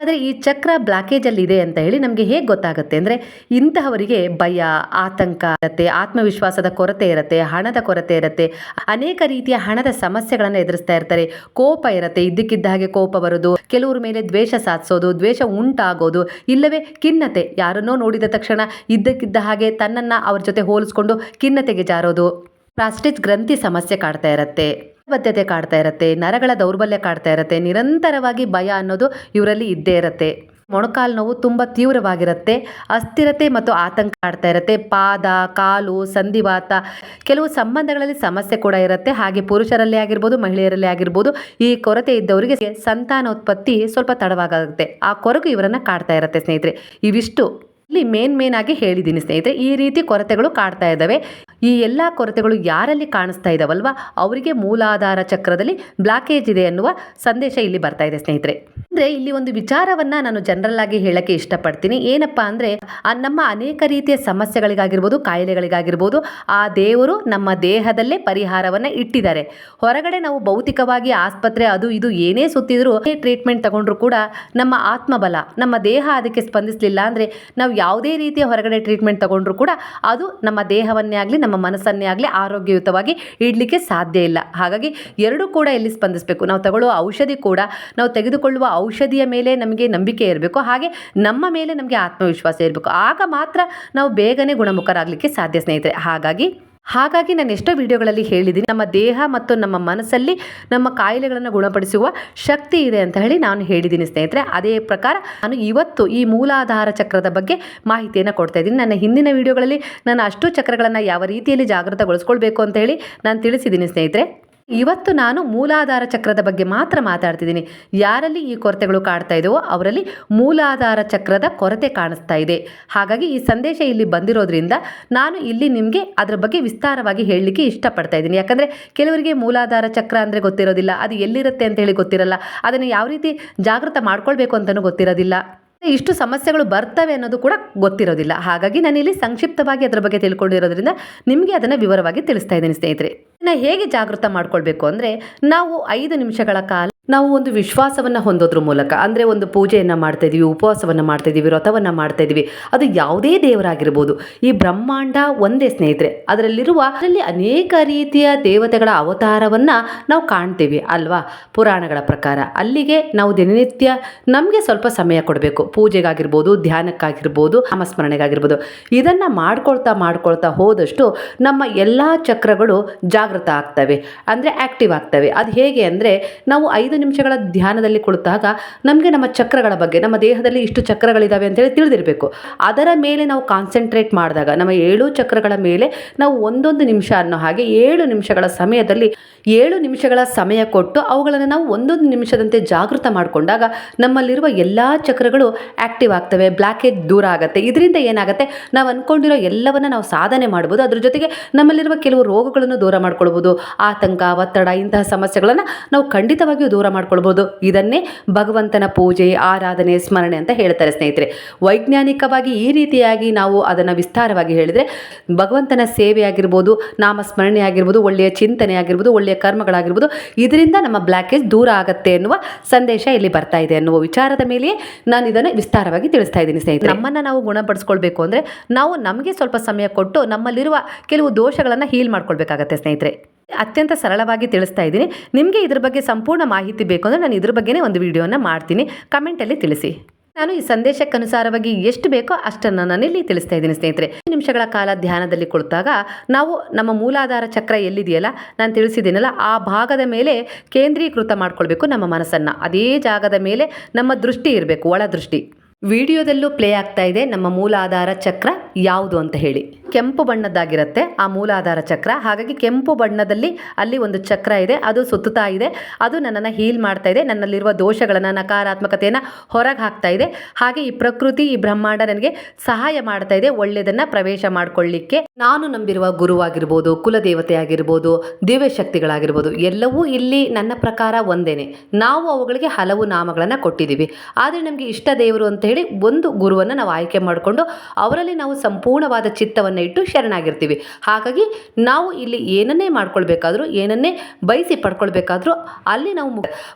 ಆದರೆ ಈ ಚಕ್ರ ಬ್ಲಾಕೇಜಲ್ಲಿ ಇದೆ ಅಂತ ಹೇಳಿ ನಮಗೆ ಹೇಗೆ ಗೊತ್ತಾಗುತ್ತೆ ಅಂದರೆ ಇಂತಹವರಿಗೆ ಭಯ, ಆತಂಕ ಇರುತ್ತೆ, ಆತ್ಮವಿಶ್ವಾಸದ ಕೊರತೆ ಇರುತ್ತೆ, ಹಣದ ಕೊರತೆ ಇರುತ್ತೆ, ಅನೇಕ ರೀತಿಯ ಹಣದ ಸಮಸ್ಯೆಗಳನ್ನು ಎದುರಿಸ್ತಾ ಇರ್ತಾರೆ. ಕೋಪ ಇರುತ್ತೆ, ಇದ್ದಕ್ಕಿದ್ದ ಹಾಗೆ ಕೋಪ ಬರೋದು, ಕೆಲವ್ರ ಮೇಲೆ ದ್ವೇಷ ಸಾಧಿಸೋದು, ದ್ವೇಷ ಉಂಟಾಗೋದು, ಇಲ್ಲವೇ ಖಿನ್ನತೆ. ಯಾರನ್ನೋ ನೋಡಿದ ತಕ್ಷಣ ಇದ್ದಕ್ಕಿದ್ದ ಹಾಗೆ ತನ್ನನ್ನು ಅವ್ರ ಜೊತೆ ಹೋಲಿಸ್ಕೊಂಡು ಖಿನ್ನತೆಗೆ ಜಾರೋದು. ಪ್ರಾಸ್ಟೇಜ್ ಗ್ರಂಥಿ ಸಮಸ್ಯೆ ಕಾಡ್ತಾ ಇರುತ್ತೆ. ಬದ್ಧತೆ ಕಾಡ್ತಾ ಇರುತ್ತೆ, ನರಗಳ ದೌರ್ಬಲ್ಯ ಕಾಡ್ತಾ ಇರುತ್ತೆ, ನಿರಂತರವಾಗಿ ಭಯ ಅನ್ನೋದು ಇವರಲ್ಲಿ ಇದ್ದೇ ಇರುತ್ತೆ. ಮೊಣಕಾಲು ನೋವು ತುಂಬ ತೀವ್ರವಾಗಿರುತ್ತೆ, ಅಸ್ಥಿರತೆ ಮತ್ತು ಆತಂಕ ಕಾಡ್ತಾ ಇರುತ್ತೆ, ಪಾದ, ಕಾಲು, ಸಂಧಿವಾತ, ಕೆಲವು ಸಂಬಂಧಗಳಲ್ಲಿ ಸಮಸ್ಯೆ ಕೂಡ ಇರುತ್ತೆ. ಹಾಗೆ ಪುರುಷರಲ್ಲೇ ಆಗಿರ್ಬೋದು, ಮಹಿಳೆಯರಲ್ಲೇ ಆಗಿರ್ಬೋದು, ಈ ಕೊರತೆ ಇದ್ದವರಿಗೆ ಸಂತಾನೋತ್ಪತ್ತಿ ಸ್ವಲ್ಪ ತಡವಾಗುತ್ತೆ. ಆ ಕೊರಗು ಇವರನ್ನು ಕಾಡ್ತಾ ಇರುತ್ತೆ ಸ್ನೇಹಿತರೆ. ಇವಿಷ್ಟು. ಇಲ್ಲಿ ಮೇನ್ ಮೇನ್ ಆಗಿ ಹೇಳಿದ್ದೀನಿ ಸ್ನೇಹಿತರೆ, ಈ ರೀತಿ ಕೊರತೆಗಳು ಕಾಡ್ತಾ ಇದ್ದಾವೆ. ಈ ಎಲ್ಲ ಕೊರತೆಗಳು ಯಾರಲ್ಲಿ ಕಾಣಿಸ್ತಾ ಇದಾವಲ್ವಾ? ಅವರಿಗೆ ಮೂಲಾಧಾರ ಚಕ್ರದಲ್ಲಿ ಬ್ಲಾಕೇಜ್ ಇದೆ ಅನ್ನುವ ಸಂದೇಶ ಇಲ್ಲಿ ಬರ್ತಾ ಇದೆ ಸ್ನೇಹಿತರೆ. ಅಂದ್ರೆ ಇಲ್ಲಿ ಒಂದು ವಿಚಾರವನ್ನ ನಾನು ಜನರಲ್ ಆಗಿ ಹೇಳಕ್ಕೆ ಇಷ್ಟಪಡ್ತೀನಿ. ಏನಪ್ಪಾ ಅಂದ್ರೆ ನಮ್ಮ ಅನೇಕ ರೀತಿಯ ಸಮಸ್ಯೆಗಳಿಗಾಗಿರ್ಬೋದು, ಕಾಯಿಲೆಗಳಿಗಾಗಿರ್ಬೋದು, ಆ ದೇವರು ನಮ್ಮ ದೇಹದಲ್ಲೇ ಪರಿಹಾರವನ್ನ ಇಟ್ಟಿದ್ದಾರೆ. ಹೊರಗಡೆ ನಾವು ಭೌತಿಕವಾಗಿ ಆಸ್ಪತ್ರೆ ಅದು ಇದು ಏನೇ ಸುತ್ತಿದ್ರು ಟ್ರೀಟ್ಮೆಂಟ್ ತಗೊಂಡ್ರು ಕೂಡ ನಮ್ಮ ಆತ್ಮಬಲ, ನಮ್ಮ ದೇಹ ಅದಕ್ಕೆ ಸ್ಪಂದಿಸಲಿಲ್ಲ ಅಂದ್ರೆ, ನಾವು ಯಾವುದೇ ರೀತಿಯ ಹೊರಗಡೆ ಟ್ರೀಟ್ಮೆಂಟ್ ತಗೊಂಡ್ರು ಕೂಡ ಅದು ನಮ್ಮ ದೇಹವನ್ನೇ ಆಗಲಿ, ನಮ್ಮ ಮನಸ್ಸನ್ನೇ ಆಗಲಿ ಆರೋಗ್ಯಯುತವಾಗಿ ಇಡಲಿಕ್ಕೆ ಸಾಧ್ಯ ಇಲ್ಲ. ಹಾಗಾಗಿ ಎರಡೂ ಕೂಡ ಇಲ್ಲಿ ಸ್ಪಂದಿಸಬೇಕು? ನಾವು ತಗೊಳ್ಳುವ ಔಷಧಿ ಕೂಡ, ನಾವು ತೆಗೆದುಕೊಳ್ಳುವ ಔಷಧಿಯ ಮೇಲೆ ನಮಗೆ ನಂಬಿಕೆ ಇರಬೇಕು. ಹಾಗೆ ನಮ್ಮ ಮೇಲೆ ನಮಗೆ ಆತ್ಮವಿಶ್ವಾಸ ಇರಬೇಕು. ಆಗ ಮಾತ್ರ ನಾವು ಬೇಗನೆ ಗುಣಮುಖರಾಗಲಿಕ್ಕೆ ಸಾಧ್ಯ ಸ್ನೇಹಿತರೆ. ಹಾಗಾಗಿ ಹಾಗಾಗಿ ನಾನು ಎಷ್ಟೋ ವಿಡಿಯೋಗಳಲ್ಲಿ ಹೇಳಿದ್ದೀನಿ, ನಮ್ಮ ದೇಹ ಮತ್ತು ನಮ್ಮ ಮನಸ್ಸಲ್ಲಿ ನಮ್ಮ ಕಾಯಿಲೆಗಳನ್ನು ಗುಣಪಡಿಸುವ ಶಕ್ತಿ ಇದೆ ಅಂತ ಹೇಳಿ ನಾನು ಹೇಳಿದ್ದೀನಿ ಸ್ನೇಹಿತರೆ. ಅದೇ ಪ್ರಕಾರ ನಾನು ಇವತ್ತು ಈ ಮೂಲಾಧಾರ ಚಕ್ರದ ಬಗ್ಗೆ ಮಾಹಿತಿಯನ್ನು ಕೊಡ್ತಾ ಇದ್ದೀನಿ. ನನ್ನ ಹಿಂದಿನ ವಿಡಿಯೋಗಳಲ್ಲಿ ನಾನು ಅಷ್ಟು ಚಕ್ರಗಳನ್ನು ಯಾವ ರೀತಿಯಲ್ಲಿ ಜಾಗೃತಗೊಳಿಸ್ಕೊಳ್ಬೇಕು ಅಂತ ಹೇಳಿ ನಾನು ತಿಳಿಸಿದ್ದೀನಿ ಸ್ನೇಹಿತರೆ. ಇವತ್ತು ನಾನು ಮೂಲಾಧಾರ ಚಕ್ರದ ಬಗ್ಗೆ ಮಾತ್ರ ಮಾತಾಡ್ತಿದ್ದೀನಿ. ಯಾರಲ್ಲಿ ಈ ಕೊರತೆಗಳು ಕಾಡ್ತಾ ಇದೆಯೋ ಅವರಲ್ಲಿ ಮೂಲಾಧಾರ ಚಕ್ರದ ಕೊರತೆ ಕಾಣಿಸ್ತಾ ಇದೆ. ಹಾಗಾಗಿ ಈ ಸಂದೇಶ ಇಲ್ಲಿ ಬಂದಿರೋದ್ರಿಂದ ನಾನು ಇಲ್ಲಿ ನಿಮಗೆ ಅದರ ಬಗ್ಗೆ ವಿಸ್ತಾರವಾಗಿ ಹೇಳಲಿಕ್ಕೆ ಇಷ್ಟಪಡ್ತಾ ಇದ್ದೀನಿ. ಯಾಕಂದರೆ ಕೆಲವರಿಗೆ ಮೂಲಾಧಾರ ಚಕ್ರ ಅಂದರೆ ಗೊತ್ತಿರೋದಿಲ್ಲ, ಅದು ಎಲ್ಲಿರುತ್ತೆ ಅಂತ ಹೇಳಿ ಗೊತ್ತಿರಲ್ಲ. ಅದನ್ನು ಯಾವ ರೀತಿ ಜಾಗೃತ ಮಾಡ್ಕೊಳ್ಬೇಕು ಅಂತಲೂ ಗೊತ್ತಿರೋದಿಲ್ಲ. ಇಷ್ಟು ಸಮಸ್ಯೆಗಳು ಬರ್ತವೆ ಅನ್ನೋದು ಕೂಡ ಗೊತ್ತಿರೋದಿಲ್ಲ. ಹಾಗಾಗಿ ನಾನು ಇಲ್ಲಿ ಸಂಕ್ಷಿಪ್ತವಾಗಿ ಅದರ ಬಗ್ಗೆ ತಿಳ್ಕೊಂಡಿರೋದ್ರಿಂದ ನಿಮಗೆ ಅದನ್ನು ವಿವರವಾಗಿ ತಿಳಿಸ್ತಾ ಇದ್ದೀನಿ ಸ್ನೇಹಿತರೆ. ಇನ್ನು ಹೇಗೆ ಜಾಗೃತ ಮಾಡ್ಕೊಳ್ಬೇಕು ಅಂದರೆ ನಾವು ಐದು ನಿಮಿಷಗಳ ಕಾಲ ನಾವು ಒಂದು ವಿಶ್ವಾಸವನ್ನು ಹೊಂದೋದ್ರ ಮೂಲಕ, ಅಂದರೆ ಒಂದು ಪೂಜೆಯನ್ನು ಮಾಡ್ತಾ ಇದ್ದೀವಿ ಉಪವಾಸವನ್ನು ಮಾಡ್ತಾ ಇದ್ದೀವಿ ವ್ರತವನ್ನು ಮಾಡ್ತಾ ಇದೀವಿ, ಅದು ಯಾವುದೇ ದೇವರಾಗಿರ್ಬೋದು. ಈ ಬ್ರಹ್ಮಾಂಡ ಒಂದೇ ಸ್ನೇಹಿತರೆ, ಅದರಲ್ಲಿರುವ ಅದರಲ್ಲಿ ಅನೇಕ ರೀತಿಯ ದೇವತೆಗಳ ಅವತಾರವನ್ನು ನಾವು ಕಾಣ್ತೀವಿ ಅಲ್ವಾ? ಪುರಾಣಗಳ ಪ್ರಕಾರ. ಅಲ್ಲಿಗೆ ನಾವು ದಿನನಿತ್ಯ ನಮಗೆ ಸ್ವಲ್ಪ ಸಮಯ ಕೊಡಬೇಕು. ಪೂಜೆಗಾಗಿರ್ಬೋದು, ಧ್ಯಾನಕ್ಕಾಗಿರ್ಬೋದು, ನಾಮಸ್ಮರಣೆಗಾಗಿರ್ಬೋದು. ಇದನ್ನು ಮಾಡ್ಕೊಳ್ತಾ ಮಾಡ್ಕೊಳ್ತಾ ಹೋದಷ್ಟು ನಮ್ಮ ಎಲ್ಲ ಚಕ್ರಗಳು ಜಾಗೃತ ಆಗ್ತವೆ. ಅಂದರೆ ಆ್ಯಕ್ಟಿವ್ ಆಗ್ತವೆ. ಅದು ಹೇಗೆ ಅಂದರೆ, ನಾವು ಐದು ನಿಮಿಷಗಳ ಧ್ಯಾನದಲ್ಲಿ ಕುಳಿತಾಗ ನಮಗೆ ನಮ್ಮ ಚಕ್ರಗಳ ಬಗ್ಗೆ, ನಮ್ಮ ದೇಹದಲ್ಲಿ ಇಷ್ಟು ಚಕ್ರಗಳಿದ್ದಾವೆ ಅಂತೇಳಿ ತಿಳಿದಿರಬೇಕು. ಅದರ ಮೇಲೆ ನಾವು ಕಾನ್ಸಂಟ್ರೇಟ್ ಮಾಡಿದಾಗ, ನಮ್ಮ ಏಳು ಚಕ್ರಗಳ ಮೇಲೆ ನಾವು ಒಂದೊಂದು ನಿಮಿಷ ಅನ್ನೋ ಹಾಗೆ ಏಳು ನಿಮಿಷಗಳ ಸಮಯದಲ್ಲಿ ಏಳು ನಿಮಿಷಗಳ ಸಮಯ ಕೊಟ್ಟು ಅವುಗಳನ್ನು ನಾವು ಒಂದೊಂದು ನಿಮಿಷದಂತೆ ಜಾಗೃತ ಮಾಡಿಕೊಂಡಾಗ ನಮ್ಮಲ್ಲಿರುವ ಎಲ್ಲ ಚಕ್ರಗಳು ಆ್ಯಕ್ಟಿವ್ ಆಗ್ತವೆ ಬ್ಲ್ಯಾಕೇಜ್ ದೂರ ಆಗುತ್ತೆ. ಇದರಿಂದ ಏನಾಗುತ್ತೆ? ನಾವು ಅಂದ್ಕೊಂಡಿರೋ ಎಲ್ಲವನ್ನು ನಾವು ಸಾಧನೆ ಮಾಡ್ಬೋದು. ಅದ್ರ ಜೊತೆಗೆ ನಮ್ಮಲ್ಲಿರುವ ಕೆಲವು ರೋಗಗಳನ್ನು ದೂರ ಮಾಡ್ಕೊಳ್ಬೋದು. ಆತಂಕ, ಒತ್ತಡ ಇಂತಹ ಸಮಸ್ಯೆಗಳನ್ನು ನಾವು ಖಂಡಿತವಾಗಿಯೂ ದೂರ ಮಾಡ್ಕೊಳ್ಬೋದು. ಇದನ್ನೇ ಭಗವಂತನ ಪೂಜೆ, ಆರಾಧನೆ, ಸ್ಮರಣೆ ಅಂತ ಹೇಳ್ತಾರೆ ಸ್ನೇಹಿತರೆ. ವೈಜ್ಞಾನಿಕವಾಗಿ ಈ ರೀತಿಯಾಗಿ ನಾವು ಅದನ್ನು ವಿಸ್ತಾರವಾಗಿ ಹೇಳಿದರೆ ಭಗವಂತನ ಸೇವೆ ಆಗಿರ್ಬೋದು ನಾಮಸ್ಮರಣೆ ಆಗಿರ್ಬೋದು, ಒಳ್ಳೆಯ ಚಿಂತನೆ ಆಗಿರ್ಬೋದು, ಒಳ್ಳೆಯ ಕರ್ಮಗಳಾಗಿರ್ಬೋದು, ಇದರಿಂದ ನಮ್ಮ ಬ್ಲ್ಯಾಕೇಜ್ ದೂರ ಆಗತ್ತೆ ಎನ್ನುವ ಸಂದೇಶ ಇಲ್ಲಿ ಬರ್ತಾ ಇದೆ ಅನ್ನುವ ವಿಚಾರದ ಮೇಲೆಯೇ ನಾನು ಇದನ್ನು ವಿಸ್ತಾರವಾಗಿ ತಿಳಿಸ್ತಾ ಇದ್ದೀನಿ ಸ್ನೇಹಿತರೆ. ನಮ್ಮನ್ನು ನಾವು ಗುಣಪಡಿಸ್ಕೊಳ್ಬೇಕು ಅಂದರೆ ನಾವು ನಮಗೆ ಸ್ವಲ್ಪ ಸಮಯ ಕೊಟ್ಟು ನಮ್ಮಲ್ಲಿರುವ ಕೆಲವು ದೋಷಗಳನ್ನು ಹೀಲ್ ಮಾಡ್ಕೊಳ್ಬೇಕಾಗತ್ತೆ ಸ್ನೇಹಿತರೆ. ಅತ್ಯಂತ ಸರಳವಾಗಿ ತಿಳಿಸ್ತಾ ಇದ್ದೀನಿ. ನಿಮಗೆ ಇದ್ರ ಬಗ್ಗೆ ಸಂಪೂರ್ಣ ಮಾಹಿತಿ ಬೇಕು ಅಂದರೆ ನಾನು ಇದ್ರ ಬಗ್ಗೆನೇ ಒಂದು ವಿಡಿಯೋನ ಮಾಡ್ತೀನಿ. ಕಮೆಂಟಲ್ಲಿ ತಿಳಿಸಿ. ನಾನು ಈ ಸಂದೇಶಕ್ಕನುಸಾರವಾಗಿ ಎಷ್ಟು ಬೇಕೋ ಅಷ್ಟನ್ನು ನಾನು ಇಲ್ಲಿ ತಿಳಿಸ್ತಾ ಇದ್ದೀನಿ ಸ್ನೇಹಿತರೆ. ನಿಮಿಷಗಳ ಕಾಲ ಧ್ಯಾನದಲ್ಲಿ ಕುಳಿತಾಗ ನಾವು ನಮ್ಮ ಮೂಲಾಧಾರ ಚಕ್ರ ಎಲ್ಲಿದೆಯಲ್ಲ? ನಾನು ತಿಳಿಸಿದ್ದೀನಲ್ಲ, ಆ ಭಾಗದ ಮೇಲೆ ಕೇಂದ್ರೀಕೃತ ಮಾಡ್ಕೊಳ್ಬೇಕು ನಮ್ಮ ಮನಸ್ಸನ್ನು. ಅದೇ ಜಾಗದ ಮೇಲೆ ನಮ್ಮ ದೃಷ್ಟಿ ಇರಬೇಕು, ಒಳ ದೃಷ್ಟಿ. ವಿಡಿಯೋದಲ್ಲೂ ಪ್ಲೇ ಆಗ್ತಾ ಇದೆ ನಮ್ಮ ಮೂಲಾಧಾರ ಚಕ್ರ ಯಾವುದು ಅಂತ ಹೇಳಿ. ಕೆಂಪು ಬಣ್ಣದ್ದಾಗಿರುತ್ತೆ ಆ ಮೂಲಾಧಾರ ಚಕ್ರ. ಹಾಗಾಗಿ ಕೆಂಪು ಬಣ್ಣದಲ್ಲಿ ಅಲ್ಲಿ ಒಂದು ಚಕ್ರ ಇದೆ, ಅದು ಸುತ್ತುತ್ತಾ ಇದೆ, ಅದು ನನ್ನನ್ನು ಹೀಲ್ ಮಾಡ್ತಾ ಇದೆ, ನನ್ನಲ್ಲಿರುವ ದೋಷಗಳನ್ನು, ನಕಾರಾತ್ಮಕತೆಯನ್ನು ಹೊರಗೆ ಹಾಕ್ತಾ ಇದೆ. ಹಾಗೆ ಈ ಪ್ರಕೃತಿ, ಈ ಬ್ರಹ್ಮಾಂಡ ನನಗೆ ಸಹಾಯ ಮಾಡ್ತಾ ಇದೆ, ಒಳ್ಳೆಯದನ್ನು ಪ್ರವೇಶ ಮಾಡಿಕೊಳ್ಳಿಕ್ಕೆ. ನಾನು ನಂಬಿರುವ ಗುರುವಾಗಿರ್ಬೋದು ಕುಲದೇವತೆ ಆಗಿರ್ಬೋದು ದಿವ್ಯ ಶಕ್ತಿಗಳಾಗಿರ್ಬೋದು ಎಲ್ಲವೂ ಇಲ್ಲಿ ನನ್ನ ಪ್ರಕಾರ ಒಂದೇನೆ. ನಾವು ಅವುಗಳಿಗೆ ಹಲವು ನಾಮಗಳನ್ನು ಕೊಟ್ಟಿದ್ದೀವಿ. ಆದರೆ ನಮಗೆ ಇಷ್ಟ ದೇವರು ಅಂತ ಹೇಳಿ ಒಂದು ಗುರುವನ್ನು ನಾವು ಆಯ್ಕೆ ಮಾಡಿಕೊಂಡು ಅವರಲ್ಲಿ ನಾವು ಸಂಪೂರ್ಣವಾದ ಚಿತ್ತವನ್ನು ಇಟ್ಟು ಶರಣಾಗಿರ್ತೀವಿ. ಹಾಗಾಗಿ ನಾವು ಇಲ್ಲಿ ಏನನ್ನೇ ಮಾಡ್ಕೊಳ್ಬೇಕಾದ್ರೂ, ಏನನ್ನೇ ಬಯಸಿ ಪಡ್ಕೊಳ್ಬೇಕಾದ್ರೂ ಅಲ್ಲಿ ನಾವು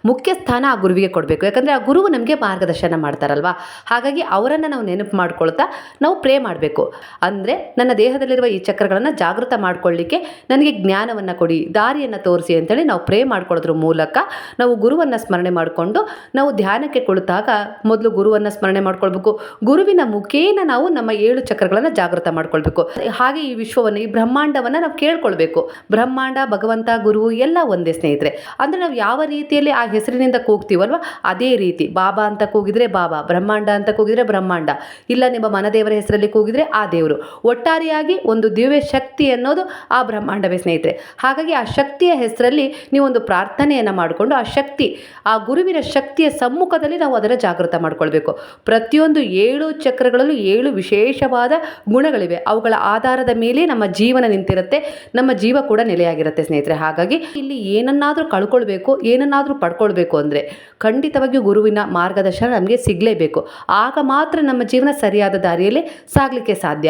ಮುಖ್ಯ ಸ್ಥಾನ ಆ ಗುರುವಿಗೆ ಕೊಡಬೇಕು. ಯಾಕಂದರೆ ಆ ಗುರುವು ನಮಗೆ ಮಾರ್ಗದರ್ಶನ ಮಾಡ್ತಾರಲ್ವಾ? ಹಾಗಾಗಿ ಅವರನ್ನು ನಾವು ನೆನಪು ಮಾಡ್ಕೊಳ್ತಾ ನಾವು ಪ್ರೇ ಮಾಡಬೇಕು. ಅಂದರೆ ನನ್ನ ದೇಹದಲ್ಲಿರುವ ಈ ಚಕ್ರಗಳನ್ನು ಜಾಗೃತ ಮಾಡ್ಕೊಳ್ಳಿಕ್ಕೆ ನನಗೆ ಜ್ಞಾನವನ್ನು ಕೊಡಿ, ದಾರಿಯನ್ನು ತೋರಿಸಿ ಅಂತೇಳಿ ನಾವು ಪ್ರೇ ಮಾಡ್ಕೊಳ್ಳೋದ್ರ ಮೂಲಕ ನಾವು ಗುರುವನ್ನು ಸ್ಮರಣೆ ಮಾಡಿಕೊಂಡು ನಾವು ಧ್ಯಾನಕ್ಕೆ ಕುಳಿತಾಗ ಮೊದಲು ಗುರುವನ್ನು ಸ್ಮರಣೆ ಮಾಡ್ಕೊಳ್ಬೇಕು. ಗುರುವಿನ ಮುಖೇನ ನಾವು ನಮ್ಮ ಏಳು ಚಕ್ರಗಳನ್ನು ಜಾಗೃತ ಮಾಡ್ಕೊಳ್ಬೇಕು. ಹಾಗೆ ಈ ವಿಶ್ವವನ್ನು, ಈ ಬ್ರಹ್ಮಾಂಡವನ್ನು ನಾವು ಕೇಳ್ಕೊಳ್ಬೇಕು. ಬ್ರಹ್ಮಾಂಡ, ಭಗವಂತ, ಗುರು ಎಲ್ಲ ಒಂದೇ ಸ್ನೇಹಿತರೆ. ಅಂದರೆ ನಾವು ಯಾವ ರೀತಿಯಲ್ಲಿ ಆ ಹೆಸರಿನಿಂದ ಕೂಗ್ತೀವಲ್ವ? ಅದೇ ರೀತಿ, ಬಾಬಾ ಅಂತ ಕೂಗಿದ್ರೆ ಬಾಬಾ, ಬ್ರಹ್ಮಾಂಡ ಅಂತ ಕೂಗಿದ್ರೆ ಬ್ರಹ್ಮಾಂಡ, ಇಲ್ಲ ನಿಮ್ಮ ಮನದೇವರ ಹೆಸರಲ್ಲಿ ಕೂಗಿದ್ರೆ ಆ ದೇವರು. ಒಟ್ಟಾರೆಯಾಗಿ ಒಂದು ದಿವ್ಯ ಶಕ್ತಿ ಅನ್ನೋದು ಆ ಬ್ರಹ್ಮಾಂಡವೇ ಸ್ನೇಹಿತರೆ. ಹಾಗಾಗಿ ಆ ಶಕ್ತಿಯ ಹೆಸರಲ್ಲಿ ನೀವು ಒಂದು ಪ್ರಾರ್ಥನೆಯನ್ನು ಮಾಡಿಕೊಂಡು ಆ ಶಕ್ತಿ, ಆ ಗುರುವಿನ ಶಕ್ತಿಯ ಸಮ್ಮುಖದಲ್ಲಿ ನಾವು ಅದರ ಜಾಗೃತ ಮಾಡಿಕೊಳ್ಬೇಕು. ಪ್ರತಿಯೊಂದು ಏಳು ಚಕ್ರಗಳಲ್ಲೂ ಏಳು ವಿಶೇಷವಾದ ಗುಣಗಳಿವೆ. ಅವುಗಳ ಆಧಾರದ ಮೇಲೆ ನಮ್ಮ ಜೀವನ ನಿಂತಿರುತ್ತೆ, ನಮ್ಮ ಜೀವ ಕೂಡ ನೆಲೆಯಾಗಿರುತ್ತೆ ಸ್ನೇಹಿತರೆ. ಹಾಗಾಗಿ ಇಲ್ಲಿ ಏನನ್ನಾದರೂ ಕಳ್ಕೊಳ್ಬೇಕು, ಏನನ್ನಾದರೂ ಪಡ್ಕೊಳ್ಬೇಕು ಅಂದರೆ ಖಂಡಿತವಾಗಿಯೂ ಗುರುವಿನ ಮಾರ್ಗದರ್ಶನ ನಮಗೆ ಸಿಗಲೇಬೇಕು. ಆಗ ಮಾತ್ರ ನಮ್ಮ ಜೀವನ ಸರಿಯಾದ ದಾರಿಯಲ್ಲಿ ಸಾಗಲಿಕ್ಕೆ ಸಾಧ್ಯ.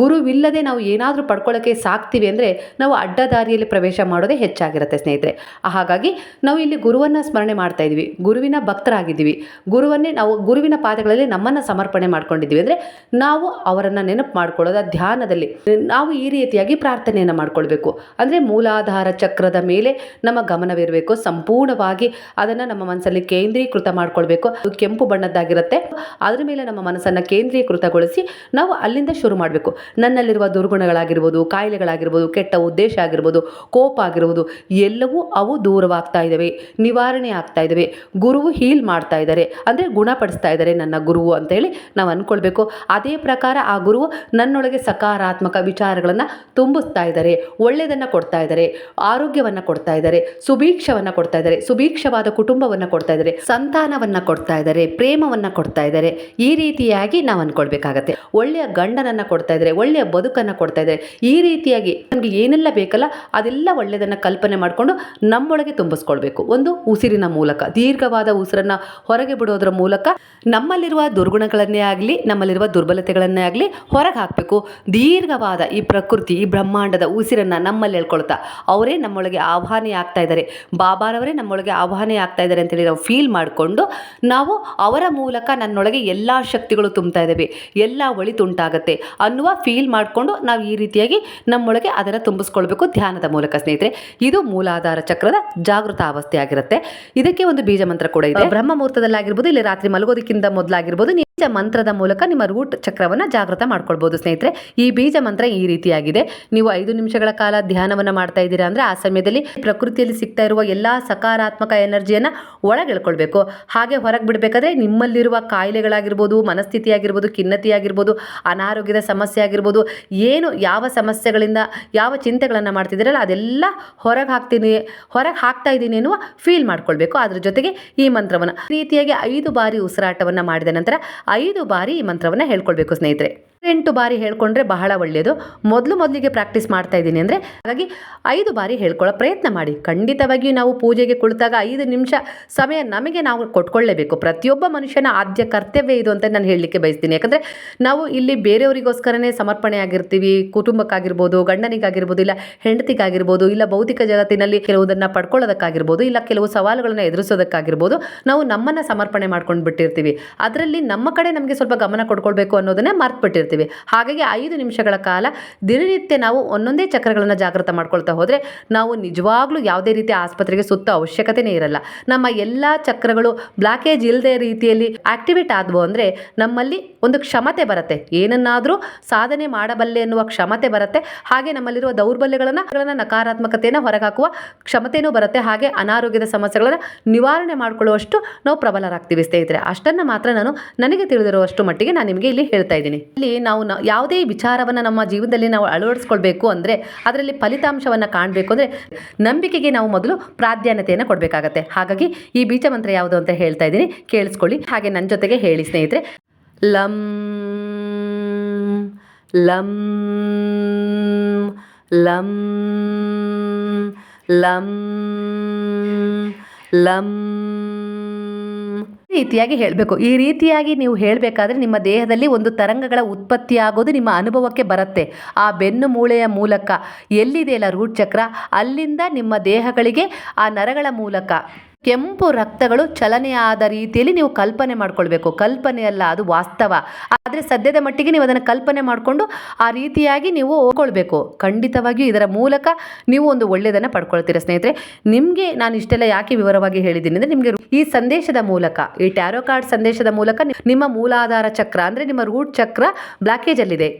ಗುರುವಿಲ್ಲದೆ ನಾವು ಏನಾದರೂ ಪಡ್ಕೊಳ್ಳೋಕ್ಕೆ ಸಾಕ್ತೀವಿ ಅಂದರೆ ನಾವು ಅಡ್ಡ ದಾರಿಯಲ್ಲಿ ಪ್ರವೇಶ ಮಾಡೋದೇ ಹೆಚ್ಚಾಗಿರುತ್ತೆ ಸ್ನೇಹಿತರೆ. ಹಾಗಾಗಿ ನಾವು ಇಲ್ಲಿ ಗುರುವನ್ನು ಸ್ಮರಣೆ ಮಾಡ್ತಾ ಇದ್ದೀವಿ, ಗುರುವಿನ ಭಕ್ತರಾಗಿದ್ದೀವಿ. ಗುರುವನ್ನೇ ನಾವು ಗುರುವಿನ ಪಾದಗಳಲ್ಲಿ ನಮ್ಮನ್ನು ಸಮರ್ಪಣೆ ಮಾಡ್ಕೊಂಡಿದ್ದೀವಿ ಅಂದರೆ ನಾವು ಅವರನ್ನು ನೆನಪು ಮಾಡ್ಕೊಳ್ಳೋದ ಧ್ಯಾನದಲ್ಲಿ ನಾವು ಈ ರೀತಿಯಾಗಿ ಪ್ರಾರ್ಥನೆಯನ್ನು ಮಾಡ್ಕೊಳ್ಬೇಕು. ಅಂದರೆ ಮೂಲಾಧಾರ ಚಕ್ರದ ಮೇಲೆ ನಮ್ಮ ಗಮನವಿರಬೇಕು. ಸಂಪೂರ್ಣವಾಗಿ ಅದನ್ನು ನಮ್ಮ ಮನಸ್ಸಲ್ಲಿ ಕೇಂದ್ರೀಕೃತ ಮಾಡ್ಕೊಳ್ಬೇಕು. ಅದು ಕೆಂಪು ಬಣ್ಣದ್ದಾಗಿರುತ್ತೆ. ಅದರ ಮೇಲೆ ನಮ್ಮ ಮನಸ್ಸನ್ನು ಕೇಂದ್ರೀಕೃತಗೊಳಿಸಿ ನಾವು ಅಲ್ಲಿಂದ ಶುರು ಮಾಡಬೇಕು. ನನ್ನಲ್ಲಿರುವ ದುರ್ಗುಣಗಳಾಗಿರ್ಬೋದು, ಕಾಯಿಲೆಗಳಾಗಿರ್ಬೋದು, ಕೆಟ್ಟ ಉದ್ದೇಶ ಆಗಿರ್ಬೋದು, ಕೋಪ ಆಗಿರ್ಬೋದು, ಎಲ್ಲವೂ ಅವು ದೂರವಾಗ್ತಾ ಇದ್ದಾವೆ ನಿವಾರಣೆ ಆಗ್ತಾ ಇದ್ದಾವೆ ಗುರುವು ಹೀಲ್ ಮಾಡ್ತಾ ಇದ್ದಾರೆ ಅಂದರೆ ಗುಣಪಡಿಸ್ತಾ ಇದ್ದಾರೆ ನನ್ನ ಗುರುವು ಅಂತ ಹೇಳಿ ನಾವು ಅಂದ್ಕೊಳ್ಬೇಕು ಅದೇ ಪ್ರಕಾರ ಆ ಗುರುವು ನನ್ನೊಳಗೆ ಸಕಾರಾತ್ಮಕ ವಿಚಾರಗಳನ್ನು ತುಂಬಿಸ್ತಾ ಇದ್ದಾರೆ, ಒಳ್ಳೆಯದನ್ನು ಕೊಡ್ತಾ ಇದ್ದಾರೆ, ಆರೋಗ್ಯವನ್ನು ಕೊಡ್ತಾ ಇದ್ದಾರೆ, ಸುಭೀಕ್ಷವನ್ನು ಕೊಡ್ತಾ ಇದ್ದಾರೆ, ಸುಭೀಕ್ಷವಾದ ಕುಟುಂಬವನ್ನು ಕೊಡ್ತಾ ಇದ್ದಾರೆ, ಸಂತಾನವನ್ನು ಕೊಡ್ತಾ ಇದ್ದಾರೆ, ಪ್ರೇಮವನ್ನು ಕೊಡ್ತಾ ಇದ್ದಾರೆ. ಈ ರೀತಿಯಾಗಿ ನಾವು ಅಂದ್ಕೊಳ್ಬೇಕಾಗತ್ತೆ ಒಳ್ಳೆಯ ಗಂಡನನ್ನು ಕೊಡ್ತಾ ಇದ್ದಾರೆ, ಒಳ್ಳೆಯ ಬದುಕನ್ನು ಕೊಡ್ತಾ ಇದ್ದಾರೆ. ಈ ರೀತಿಯಾಗಿ ನಮಗೆ ಏನೆಲ್ಲ ಬೇಕಲ್ಲ ಅದೆಲ್ಲ ಒಳ್ಳೆಯದನ್ನು ಕಲ್ಪನೆ ಮಾಡಿಕೊಂಡು ನಮ್ಮೊಳಗೆ ತುಂಬಿಸ್ಕೊಳ್ಬೇಕು. ಒಂದು ಉಸಿರಿನ ಮೂಲಕ, ದೀರ್ಘವಾದ ಉಸಿರನ್ನು ಹೊರಗೆ ಬಿಡೋದ್ರ ಮೂಲಕ ನಮ್ಮಲ್ಲಿರುವ ದುರ್ಗುಣಗಳನ್ನೇ ಆಗಲಿ, ನಮ್ಮಲ್ಲಿರುವ ದುರ್ಬಲತೆಗಳನ್ನೇ ಆಗಲಿ ಹೊರಗೆ ಹಾಕಬೇಕು. ದೀರ್ಘವಾದ ಈ ಪ್ರಕೃತಿ, ಈ ಬ್ರಹ್ಮಾಂಡದ ಉಸಿರನ್ನು ನಮ್ಮಲ್ಲಿ ಹೇಳ್ಕೊಳ್ತಾ ಅವರೇ ನಮ್ಮೊಳಗೆ ಆಹ್ವಾನಿ ಆಗ್ತಾ ಇದ್ದಾರೆ. ಬಾಬಾರವರೇ ನಮ್ಮೊಳಗೆ ಆಹ್ವಾನಿ ಆಗ್ತಾ ಇದ್ದಾರೆ ಅಂತೇಳಿ ನಾವು ಫೀಲ್ ಮಾಡಿಕೊಂಡು ನಾವು ಅವರ ಮೂಲಕ ನನ್ನೊಳಗೆ ಎಲ್ಲ ಶಕ್ತಿಗಳು ತುಂಬ್ತಾ ಇದ್ದಾವೆ. ಎಲ್ಲ ಒಳಿತುಂಟಾಗುತ್ತೆ ಅನ್ನುವ ಫೀಲ್ ಮಾಡಿಕೊಂಡು ನಾವು ಈ ರೀತಿಯಾಗಿ ನಮ್ಮೊಳಗೆ ಅದನ್ನು ತುಂಬಿಸ್ಕೊಳ್ಬೇಕು ಧ್ಯಾನದ ಮೂಲಕ ಸ್ನೇಹಿತರೆ. ಇದು ಮೂಲಾಧಾರ ಚಕ್ರದ ಜಾಗೃತ ಅವಸ್ಥೆ ಆಗಿರುತ್ತೆ. ಇದಕ್ಕೆ ಒಂದು ಬೀಜ ಮಂತ್ರ ಕೂಡ ಇದೆ. ಬ್ರಹ್ಮ ಮುಹೂರ್ತದಲ್ಲಾಗಿರ್ಬೋದು, ಇಲ್ಲಿ ರಾತ್ರಿ ಮಲಗೋದಕ್ಕಿಂತ ಮೊದಲಾಗಿರ್ಬೋದು ನಿಜ ಮಂತ್ರದ ಮೂಲಕ ನಿಮ್ಮ ರೂಟ್ ಚಕ್ರವನ್ನು ಜಾಗೃತ ಮಾಡ್ಕೊಳ್ಬೋದು ಸ್ನೇಹಿತರೆ. ಈ ಬೀಜ ಮಂತ್ರ ಈ ರೀತಿಯಾಗಿದೆ. ನೀವು ಐದು ನಿಮಿಷಗಳ ಕಾಲ ಧ್ಯಾನವನ್ನು ಮಾಡ್ತಾ ಇದ್ದೀರಾ ಅಂದರೆ ಆ ಸಮಯದಲ್ಲಿ ಪ್ರಕೃತಿಯಲ್ಲಿ ಸಿಗ್ತಾ ಇರುವ ಎಲ್ಲ ಸಕಾರಾತ್ಮಕ ಎನರ್ಜಿಯನ್ನು ಒಳಗೆಳ್ಕೊಳ್ಬೇಕು. ಹಾಗೆ ಹೊರಗೆ ಬಿಡಬೇಕಾದ್ರೆ ನಿಮ್ಮಲ್ಲಿರುವ ಕಾಯಿಲೆಗಳಾಗಿರ್ಬೋದು ಮನಸ್ಥಿತಿ ಆಗಿರ್ಬೋದು ಖಿನ್ನತಿ ಆಗಿರ್ಬೋದು ಅನಾರೋಗ್ಯದ ಸಮಸ್ಯೆ ಆಗಿರ್ಬೋದು, ಏನು ಯಾವ ಸಮಸ್ಯೆಗಳಿಂದ ಯಾವ ಚಿಂತೆಗಳನ್ನು ಮಾಡ್ತಿದ್ದೀರಲ್ಲ ಅದೆಲ್ಲ ಹೊರಗೆ ಹಾಕ್ತೀನಿ, ಹೊರಗೆ ಹಾಕ್ತಾ ಇದ್ದೀನಿ ಎನ್ನುವ ಫೀಲ್ ಮಾಡ್ಕೊಳ್ಬೇಕು. ಅದ್ರ ಜೊತೆಗೆ ಈ ಮಂತ್ರವನ್ನು ರೀತಿಯಾಗಿ ಐದು ಬಾರಿ ಉಸಿರಾಟವನ್ನು ಮಾಡಿದ ನಂತರ ಐದು ಬಾರಿ ಈ ಮಂತ್ರವನ್ನು ಹೇಳ್ಕೊಳ್ಬೇಕು ಸ್ನೇಹಿತರೆ. ಎಂಟು ಬಾರಿ ಹೇಳ್ಕೊಂಡ್ರೆ ಬಹಳ ಒಳ್ಳೆಯದು ಮೊದಲು ಮೊದಲಿಗೆ ಪ್ರಾಕ್ಟೀಸ್ ಮಾಡ್ತಾ ಇದ್ದೀನಿ ಅಂದರೆ ಹಾಗಾಗಿ ಐದು ಬಾರಿ ಹೇಳ್ಕೊಳ್ಳೋ ಪ್ರಯತ್ನ ಮಾಡಿ. ಖಂಡಿತವಾಗಿಯೂ ನಾವು ಪೂಜೆಗೆ ಕುಳಿತಾಗ ಐದು ನಿಮಿಷ ಸಮಯ ನಮಗೆ ನಾವು ಕೊಟ್ಕೊಳ್ಳೇಬೇಕು. ಪ್ರತಿಯೊಬ್ಬ ಮನುಷ್ಯನ ಆದ್ಯ ಕರ್ತವ್ಯ ಇದು ಅಂತ ನಾನು ಹೇಳಲಿಕ್ಕೆ ಬಯಸ್ತೀನಿ. ಯಾಕಂದರೆ ನಾವು ಇಲ್ಲಿ ಬೇರೆಯವರಿಗೋಸ್ಕರನೇ ಸಮರ್ಪಣೆ ಆಗಿರ್ತೀವಿ ಕುಟುಂಬಕ್ಕಾಗಿರ್ಬೋದು, ಗಂಡನಿಗಾಗಿರ್ಬೋದು, ಇಲ್ಲ ಹೆಂಡತಿಗಾಗಿರ್ಬೋದು, ಇಲ್ಲ ಭೌತಿಕ ಜಗತ್ತಿನಲ್ಲಿ ಕೆಲವುದನ್ನು ಪಡ್ಕೊಳ್ಳೋದಕ್ಕಾಗಿರ್ಬೋದು, ಇಲ್ಲ ಕೆಲವು ಸವಾಲುಗಳನ್ನು ಎದುರಿಸೋದಕ್ಕಾಗಿರ್ಬೋದು ನಾವು ನಮ್ಮನ್ನು ಸಮರ್ಪಣೆ ಮಾಡ್ಕೊಂಡು ಬಿಟ್ಟಿರ್ತೀವಿ ಅದರಲ್ಲಿ ನಮ್ಮ ಕಡೆ ನಮಗೆ ಸ್ವಲ್ಪ ಗಮನ ಕೊಡ್ಕೊಳ್ಬೇಕು ಅನ್ನೋದನ್ನೇ ಮರ್ತು ಬಿಟ್ಟಿರ್ತೀವಿ ಹಾಗಾಗಿ ಐದು ನಿಮಿಷಗಳ ಕಾಲ ದಿನನಿತ್ಯ ನಾವು ಒಂದೊಂದೇ ಚಕ್ರಗಳನ್ನು ಜಾಗೃತ ಮಾಡ್ಕೊಳ್ತಾ ಹೋದರೆ ನಾವು ನಿಜವಾಗ್ಲೂ ಯಾವುದೇ ರೀತಿ ಆಸ್ಪತ್ರೆಗೆ ಸುತ್ತ ಅವಶ್ಯಕತೆನೇ ಇರಲ್ಲ. ನಮ್ಮ ಎಲ್ಲ ಚಕ್ರಗಳು ಬ್ಲಾಕೇಜ್ ಇಲ್ಲದೆ ರೀತಿಯಲ್ಲಿ ಆಕ್ಟಿವೇಟ್ ಆದವು ಅಂದರೆ ನಮ್ಮಲ್ಲಿ ಒಂದು ಕ್ಷಮತೆ ಬರುತ್ತೆ. ಏನನ್ನಾದರೂ ಸಾಧನೆ ಮಾಡಬಲ್ಲೆ ಎನ್ನುವ ಕ್ಷಮತೆ ಬರುತ್ತೆ. ಹಾಗೆ ನಮ್ಮಲ್ಲಿರುವ ದೌರ್ಬಲ್ಯಗಳನ್ನು ಗಳನ್ನ ನಕಾರಾತ್ಮಕತೆಯನ್ನು ಹೊರಗಾಕುವ ಕ್ಷಮತೆಯೂ ಬರುತ್ತೆ. ಹಾಗೆ ಅನಾರೋಗ್ಯದ ಸಮಸ್ಯೆಗಳನ್ನು ನಿವಾರಣೆ ಮಾಡಿಕೊಳ್ಳುವಷ್ಟು ನಾವು ಪ್ರಬಲರಾಗ್ತೀವಿ ಸ್ನೇಹಿತರೆ. ಅಷ್ಟನ್ನು ಮಾತ್ರ ನಾನು ನನಗೆ ತಿಳಿದಿರುವಷ್ಟು ಮಟ್ಟಿಗೆ ನಾನು ನಿಮಗೆ ಇಲ್ಲಿ ಹೇಳ್ತಾ ಇದ್ದೀನಿ. ಇಲ್ಲಿ ನಾವು ನ ಯಾವುದೇ ವಿಚಾರವನ್ನು ನಮ್ಮ ಜೀವನದಲ್ಲಿ ನಾವು ಅಳವಡಿಸ್ಕೊಳ್ಬೇಕು ಅಂದರೆ ಅದರಲ್ಲಿ ಫಲಿತಾಂಶವನ್ನು ಕಾಣಬೇಕು ಅಂದರೆ ನಂಬಿಕೆಗೆ ನಾವು ಮೊದಲು ಪ್ರಾಧಾನ್ಯತೆಯನ್ನು ಕೊಡಬೇಕಾಗತ್ತೆ. ಹಾಗಾಗಿ ಈ ಬೀಜ ಮಂತ್ರ ಯಾವುದು ಅಂತ ಹೇಳ್ತಾ ಇದ್ದೀನಿ. ಕೇಳಿಸ್ಕೊಳ್ಳಿ. ಹಾಗೆ ನನ್ನ ಜೊತೆಗೆ ಹೇಳಿ ಸ್ನೇಹಿತರೆ. ಲಂ ಲಂ ಲಂ ಲಂ ಲಂ. ರೀತಿಯಾಗಿ ಹೇಳಬೇಕು. ಈ ರೀತಿಯಾಗಿ ನೀವು ಹೇಳಬೇಕಾದ್ರೆ ನಿಮ್ಮ ದೇಹದಲ್ಲಿ ಒಂದು ತರಂಗಗಳ ಉತ್ಪತ್ತಿ ಆಗೋದು ನಿಮ್ಮ ಅನುಭವಕ್ಕೆ ಬರುತ್ತೆ. ಆ ಬೆನ್ನು ಮೂಳೆಯ ಮೂಲಕ ಎಲ್ಲಿದೆಯಲ್ಲ ರೂಟ್ ಚಕ್ರ? ಅಲ್ಲಿಂದ ನಿಮ್ಮ ದೇಹಗಳಿಗೆ ಆ ನರಗಳ ಮೂಲಕ. ಕೆಂಪು ರಕ್ತಗಳು ಚಲನೆಯಾದ ರೀತಿಯಲ್ಲಿ ನೀವು ಕಲ್ಪನೆ ಮಾಡ್ಕೊಳ್ಬೇಕು. ಕಲ್ಪನೆ ಅಲ್ಲ ಅದು ವಾಸ್ತವ. ಆದರೆ ಸದ್ಯದ ಮಟ್ಟಿಗೆ ನೀವು ಅದನ್ನು ಕಲ್ಪನೆ ಮಾಡಿಕೊಂಡು ಆ ರೀತಿಯಾಗಿ ನೀವು ಹೋಗ್ಕೊಳ್ಬೇಕು ಖಂಡಿತವಾಗಿಯೂ ಇದರ ಮೂಲಕ ನೀವು ಒಂದು ಒಳ್ಳೆಯದನ್ನು ಪಡ್ಕೊಳ್ತೀರ ಸ್ನೇಹಿತರೆ. ನಿಮಗೆ ನಾನು ಇಷ್ಟೆಲ್ಲ ಯಾಕೆ ವಿವರವಾಗಿ ಹೇಳಿದ್ದೀನಿ ಅಂದರೆ ನಿಮಗೆ ಈ ಸಂದೇಶದ ಮೂಲಕ, ಈ ಟ್ಯಾರೋ ಕಾರ್ಡ್ ಸಂದೇಶದ ಮೂಲಕ ನಿಮ್ಮ ಮೂಲಾಧಾರ ಚಕ್ರ ಅಂದರೆ ನಿಮ್ಮ ರೂಟ್ ಚಕ್ರ ಬ್ಲಾಕೇಜಲ್ಲಿದೆ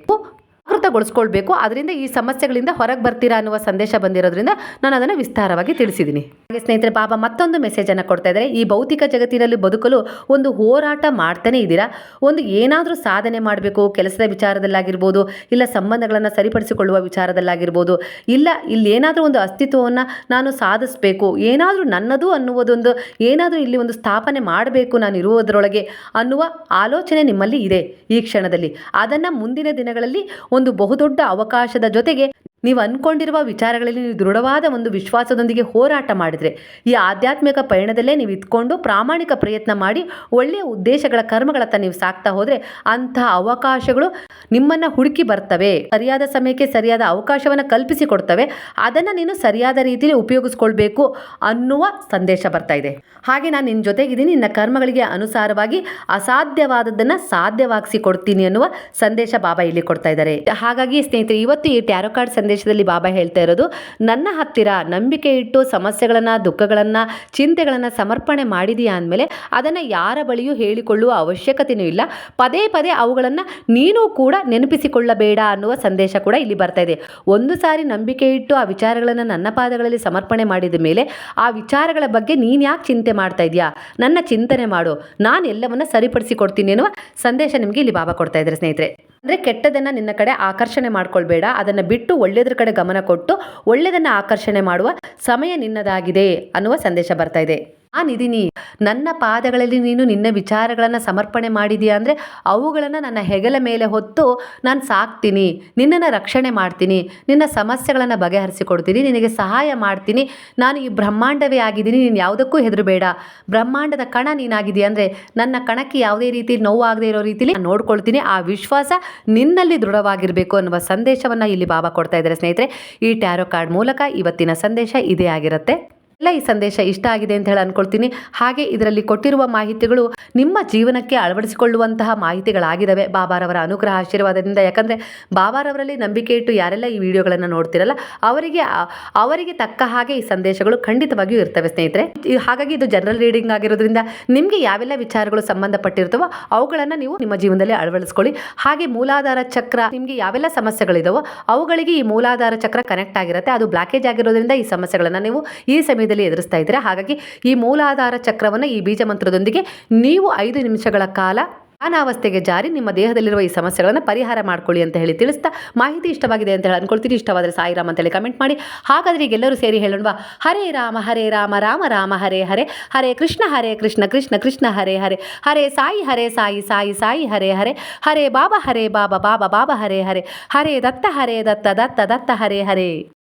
ಜಾಗೃತಗೊಳಿಸ್ಕೊಳ್ಬೇಕು ಅದರಿಂದ ಈ ಸಮಸ್ಯೆಗಳಿಂದ ಹೊರಗೆ ಬರ್ತೀರಾ ಅನ್ನುವ ಸಂದೇಶ ಬಂದಿರೋದ್ರಿಂದ ನಾನು ಅದನ್ನು ವಿಸ್ತಾರವಾಗಿ ತಿಳಿಸಿದ್ದೀನಿ ಹಾಗೆ ಸ್ನೇಹಿತರೆ ಬಾಬಾ ಮತ್ತೊಂದು ಮೆಸೇಜನ್ನು ಕೊಡ್ತಾ ಇದ್ದಾರೆ. ಈ ಭೌತಿಕ ಜಗತ್ತಿನಲ್ಲಿ ಬದುಕಲು ಒಂದು ಹೋರಾಟ ಮಾಡ್ತಾನೆ ಇದ್ದೀರಾ? ಒಂದು ಏನಾದರೂ ಸಾಧನೆ ಮಾಡಬೇಕು, ಕೆಲಸದ ವಿಚಾರದಲ್ಲಾಗಿರ್ಬೋದು, ಇಲ್ಲ ಸಂಬಂಧಗಳನ್ನು ಸರಿಪಡಿಸಿಕೊಳ್ಳುವ ವಿಚಾರದಲ್ಲಾಗಿರ್ಬೋದು, ಇಲ್ಲ ಇಲ್ಲಿ ಏನಾದರೂ ಒಂದು ಅಸ್ತಿತ್ವವನ್ನು ನಾನು ಸಾಧಿಸಬೇಕು, ಏನಾದರೂ ನನ್ನದು ಅನ್ನುವುದೊಂದು, ಏನಾದರೂ ಇಲ್ಲಿ ಒಂದು ಸ್ಥಾಪನೆ ಮಾಡಬೇಕು ನಾನು ಇರುವುದರೊಳಗೆ ಅನ್ನುವ ಆಲೋಚನೆ ನಿಮ್ಮಲ್ಲಿ ಇದೆ ಈ ಕ್ಷಣದಲ್ಲಿ. ಅದನ್ನು ಮುಂದಿನ ದಿನಗಳಲ್ಲಿ ಒಂದು ಬಹುದೊಡ್ಡ ಅವಕಾಶದ ಜೊತೆಗೆ ನೀವು ಅಂದ್ಕೊಂಡಿರುವ ವಿಚಾರಗಳಲ್ಲಿ ನೀವು ದೃಢವಾದ ಒಂದು ವಿಶ್ವಾಸದೊಂದಿಗೆ ಹೋರಾಟ ಮಾಡಿದರೆ, ಈ ಆಧ್ಯಾತ್ಮಿಕ ಪಯಣದಲ್ಲೇ ನೀವು ಇದ್ಕೊಂಡು ಪ್ರಾಮಾಣಿಕ ಪ್ರಯತ್ನ ಮಾಡಿ, ಒಳ್ಳೆಯ ಉದ್ದೇಶಗಳ ಕರ್ಮಗಳತ್ತ ನೀವು ಸಾಕ್ತಾ ಹೋದರೆ ಅಂತಹ ಅವಕಾಶಗಳು ನಿಮ್ಮನ್ನು ಹುಡುಕಿ ಬರ್ತವೆ. ಸರಿಯಾದ ಸಮಯಕ್ಕೆ ಸರಿಯಾದ ಅವಕಾಶವನ್ನು ಕಲ್ಪಿಸಿ ಕೊಡ್ತವೆ ಅದನ್ನು ನೀನು ಸರಿಯಾದ ರೀತಿಯಲ್ಲಿ ಉಪಯೋಗಿಸ್ಕೊಳ್ಬೇಕು ಅನ್ನುವ ಸಂದೇಶ ಬರ್ತಾ ಇದೆ. ಹಾಗೆ ನಾನು ನಿನ್ನ ಜೊತೆಗಿದ್ದೀನಿ. ನಿನ್ನ ಕರ್ಮಗಳಿಗೆ ಅನುಸಾರವಾಗಿ ಅಸಾಧ್ಯವಾದದ್ದನ್ನು ಸಾಧ್ಯವಾಗಿಸಿ ಕೊಡ್ತೀನಿ ಅನ್ನುವ ಸಂದೇಶ ಬಾಬಾ ಇಲ್ಲಿ ಕೊಡ್ತಾ ಇದ್ದಾರೆ. ಹಾಗಾಗಿ ಸ್ನೇಹಿತರೆ, ಇವತ್ತು ಈ ಟ್ಯಾರೋ ಕಾರ್ಡ್ ಸಂದೇಶದಲ್ಲಿ ಬಾಬಾ ಹೇಳ್ತಾ ಇರೋದು, ನನ್ನ ಹತ್ತಿರ ನಂಬಿಕೆ ಇಟ್ಟು ಸಮಸ್ಯೆಗಳನ್ನು, ದುಃಖಗಳನ್ನು, ಚಿಂತೆಗಳನ್ನು ಸಮರ್ಪಣೆ ಮಾಡಿದೆಯಾ ಅಂದಮೇಲೆ ಅದನ್ನು ಯಾರ ಬಳಿಯೂ ಹೇಳಿಕೊಳ್ಳುವ ಅವಶ್ಯಕತೆಯೂ ಇಲ್ಲ. ಪದೇ ಪದೇ ಅವುಗಳನ್ನು ನೀನು ಕೂಡ ನೆನಪಿಸಿಕೊಳ್ಳಬೇಡ ಅನ್ನುವ ಸಂದೇಶ ಕೂಡ ಇಲ್ಲಿ ಬರ್ತಾ ಇದೆ. ಒಂದು ಸಾರಿ ನಂಬಿಕೆ ಇಟ್ಟು ಆ ವಿಚಾರಗಳನ್ನು ನನ್ನ ಪಾದಗಳಲ್ಲಿ ಸಮರ್ಪಣೆ ಮಾಡಿದ ಮೇಲೆ ಆ ವಿಚಾರಗಳ ಬಗ್ಗೆ ನೀನು ಯಾಕೆ ಚಿಂತೆ ಮಾಡ್ತಾ ಇದೆಯಾ? ನನ್ನ ಚಿಂತನೆ ಮಾಡು. ನಾನು ಎಲ್ಲವನ್ನು ಸರಿಪಡಿಸಿಕೊಡ್ತೀನಿ ಎನ್ನುವ ಸಂದೇಶ ನಿಮಗೆ ಇಲ್ಲಿ ಬಾಬಾ ಕೊಡ್ತಾ ಇದ್ದಾರೆ ಸ್ನೇಹಿತರೆ. ಅಂದರೆ ಕೆಟ್ಟದನ್ನು ನಿನ್ನ ಕಡೆ ಆಕರ್ಷಣೆ ಮಾಡ್ಕೊಳ್ಬೇಡ. ಅದನ್ನು ಬಿಟ್ಟು ಒಳ್ಳೆಯದ್ರ ಕಡೆ ಗಮನ ಕೊಟ್ಟು ಒಳ್ಳೆಯದನ್ನು ಆಕರ್ಷಣೆ ಮಾಡುವ ಸಮಯ ನಿನ್ನದಾಗಿದೆ ಅನ್ನುವ ಸಂದೇಶ ಬರ್ತಾ ಇದೆ. ನಾನಿದ್ದೀನಿ ನನ್ನ ಪಾದಗಳಲ್ಲಿ ನೀನು ನಿನ್ನ ವಿಚಾರಗಳನ್ನು ಸಮರ್ಪಣೆ ಮಾಡಿದೀಯ ಅಂದರೆ ಅವುಗಳನ್ನು ನನ್ನ ಹೆಗಲ ಮೇಲೆ ಹೊತ್ತು ನಾನು ಸಾಕ್ತೀನಿ. ನಿನ್ನನ್ನು ರಕ್ಷಣೆ ಮಾಡ್ತೀನಿ. ನಿನ್ನ ಸಮಸ್ಯೆಗಳನ್ನು ಬಗೆಹರಿಸಿಕೊಡ್ತೀನಿ. ನಿನಗೆ ಸಹಾಯ ಮಾಡ್ತೀನಿ. ನಾನು ಈ ಬ್ರಹ್ಮಾಂಡವೇ ಆಗಿದ್ದೀನಿ. ನೀನು ಯಾವುದಕ್ಕೂ ಹೆದರಬೇಡ. ಬ್ರಹ್ಮಾಂಡದ ಕಣ ನೀನಾಗಿದೆಯಾ ಅಂದರೆ ನನ್ನ ಕಣಕ್ಕೆ ಯಾವುದೇ ರೀತಿ ನೋವಾಗದೇ ಇರೋ ರೀತಿಲಿ ನೋಡ್ಕೊಳ್ತೀನಿ. ಆ ವಿಶ್ವಾಸ ನಿನ್ನಲ್ಲಿ ದೃಢವಾಗಿರಬೇಕು ಅನ್ನುವ ಸಂದೇಶವನ್ನು ಇಲ್ಲಿ ಬಾಬಾ ಕೊಡ್ತಾ ಇದ್ದಾರೆ ಸ್ನೇಹಿತರೆ. ಈ ಟ್ಯಾರೋ ಕಾರ್ಡ್ ಮೂಲಕ ಇವತ್ತಿನ ಸಂದೇಶ ಇದೇ ಆಗಿರುತ್ತೆ. ಎಲ್ಲ ಈ ಸಂದೇಶ ಇಷ್ಟ ಆಗಿದೆ ಅಂತ ಹೇಳಿ ಅನ್ಕೊಳ್ತೀನಿ. ಹಾಗೆ ಇದರಲ್ಲಿ ಕೊಟ್ಟಿರುವ ಮಾಹಿತಿಗಳು ನಿಮ್ಮ ಜೀವನಕ್ಕೆ ಅಳವಡಿಸಿಕೊಳ್ಳುವಂತಹ ಮಾಹಿತಿಗಳಾಗಿದ್ದಾವೆ ಬಾಬಾರವರ ಅನುಗ್ರಹ ಆಶೀರ್ವಾದದಿಂದ. ಯಾಕಂದರೆ ಬಾಬಾರವರಲ್ಲಿ ನಂಬಿಕೆ ಇಟ್ಟು ಯಾರೆಲ್ಲ ಈ ವಿಡಿಯೋಗಳನ್ನು ನೋಡ್ತಿರಲ್ಲ, ಅವರಿಗೆ ಅವರಿಗೆ ತಕ್ಕ ಹಾಗೆ ಈ ಸಂದೇಶಗಳು ಖಂಡಿತವಾಗಿಯೂ ಇರ್ತವೆ ಸ್ನೇಹಿತರೆ. ಹಾಗಾಗಿ ಇದು ಜನರಲ್ ರೀಡಿಂಗ್ ಆಗಿರೋದ್ರಿಂದ ನಿಮಗೆ ಯಾವೆಲ್ಲ ವಿಚಾರಗಳು ಸಂಬಂಧಪಟ್ಟಿರ್ತವೋ ಅವುಗಳನ್ನು ನೀವು ನಿಮ್ಮ ಜೀವನದಲ್ಲಿ ಅಳವಡಿಸ್ಕೊಳ್ಳಿ. ಹಾಗೆ ಮೂಲಾಧಾರ ಚಕ್ರ, ನಿಮಗೆ ಯಾವೆಲ್ಲ ಸಮಸ್ಯೆಗಳಿದಾವೋ ಅವುಗಳಿಗೆ ಈ ಮೂಲಾಧಾರ ಚಕ್ರ ಕನೆಕ್ಟ್ ಆಗಿರುತ್ತೆ. ಅದು ಬ್ಲಾಕೇಜ್ ಆಗಿರೋದ್ರಿಂದ ಈ ಸಮಸ್ಯೆಗಳನ್ನು ನೀವು ಈ ಸಮಯದಲ್ಲಿ ಎದುರಿಸ್ತಾ ಇದ್ದೀರಾ? ಹಾಗಾಗಿ ಈ ಮೂಲಾಧಾರ ಚಕ್ರವನ್ನು ಈ ಬೀಜ ಮಂತ್ರದೊಂದಿಗೆ ನೀವು ಐದು ನಿಮಿಷಗಳ ಕಾಲ ಅನಾವಸ್ಥೆಗೆ ಜಾರಿ ನಿಮ್ಮ ದೇಹದಲ್ಲಿರುವ ಈ ಸಮಸ್ಯೆಗಳನ್ನು ಪರಿಹಾರ ಮಾಡ್ಕೊಳ್ಳಿ ಅಂತ ಹೇಳಿ ತಿಳಿಸ್ತಾ ಮಾಹಿತಿ ಇಷ್ಟವಾಗಿದೆ ಅಂತ ಹೇಳಿ ಅನ್ಕೊಳ್ತೀನಿ. ಇಷ್ಟವಾದರೆ ಸಾಯಿರಾಮ್ ಅಂತೇಳಿ ಕಮೆಂಟ್ ಮಾಡಿ. ಹಾಗಾದ್ರೆ ಈಗೆಲ್ಲರೂ ಸೇರಿ ಹೇಳೋಣವಾ? ಹರೇ ರಾಮ ಹರೇ ರಾಮ ರಾಮ ರಾಮ, ಹರೇ ಹರೇ. ಹರೇ ಕೃಷ್ಣ ಹರೇ ಕೃಷ್ಣ ಕೃಷ್ಣ ಕೃಷ್ಣ, ಹರೇ ಹರೇ. ಹರೇ ಸಾಯಿ ಹರೇ ಸಾಯಿ ಸಾಯಿ ಸಾಯಿ, ಹರೇ ಹರೇ. ಹರೇ ಬಾಬಾ ಹರೇ ಬಾಬಾ ಬಾಬಾ ಬಾಬಾ, ಹರೇ ಹರೇ. ಹರೇ ದತ್ತ ಹರೇ ದತ್ತ ದತ್ತ ದತ್ತ, ಹರೇ ಹರೇ.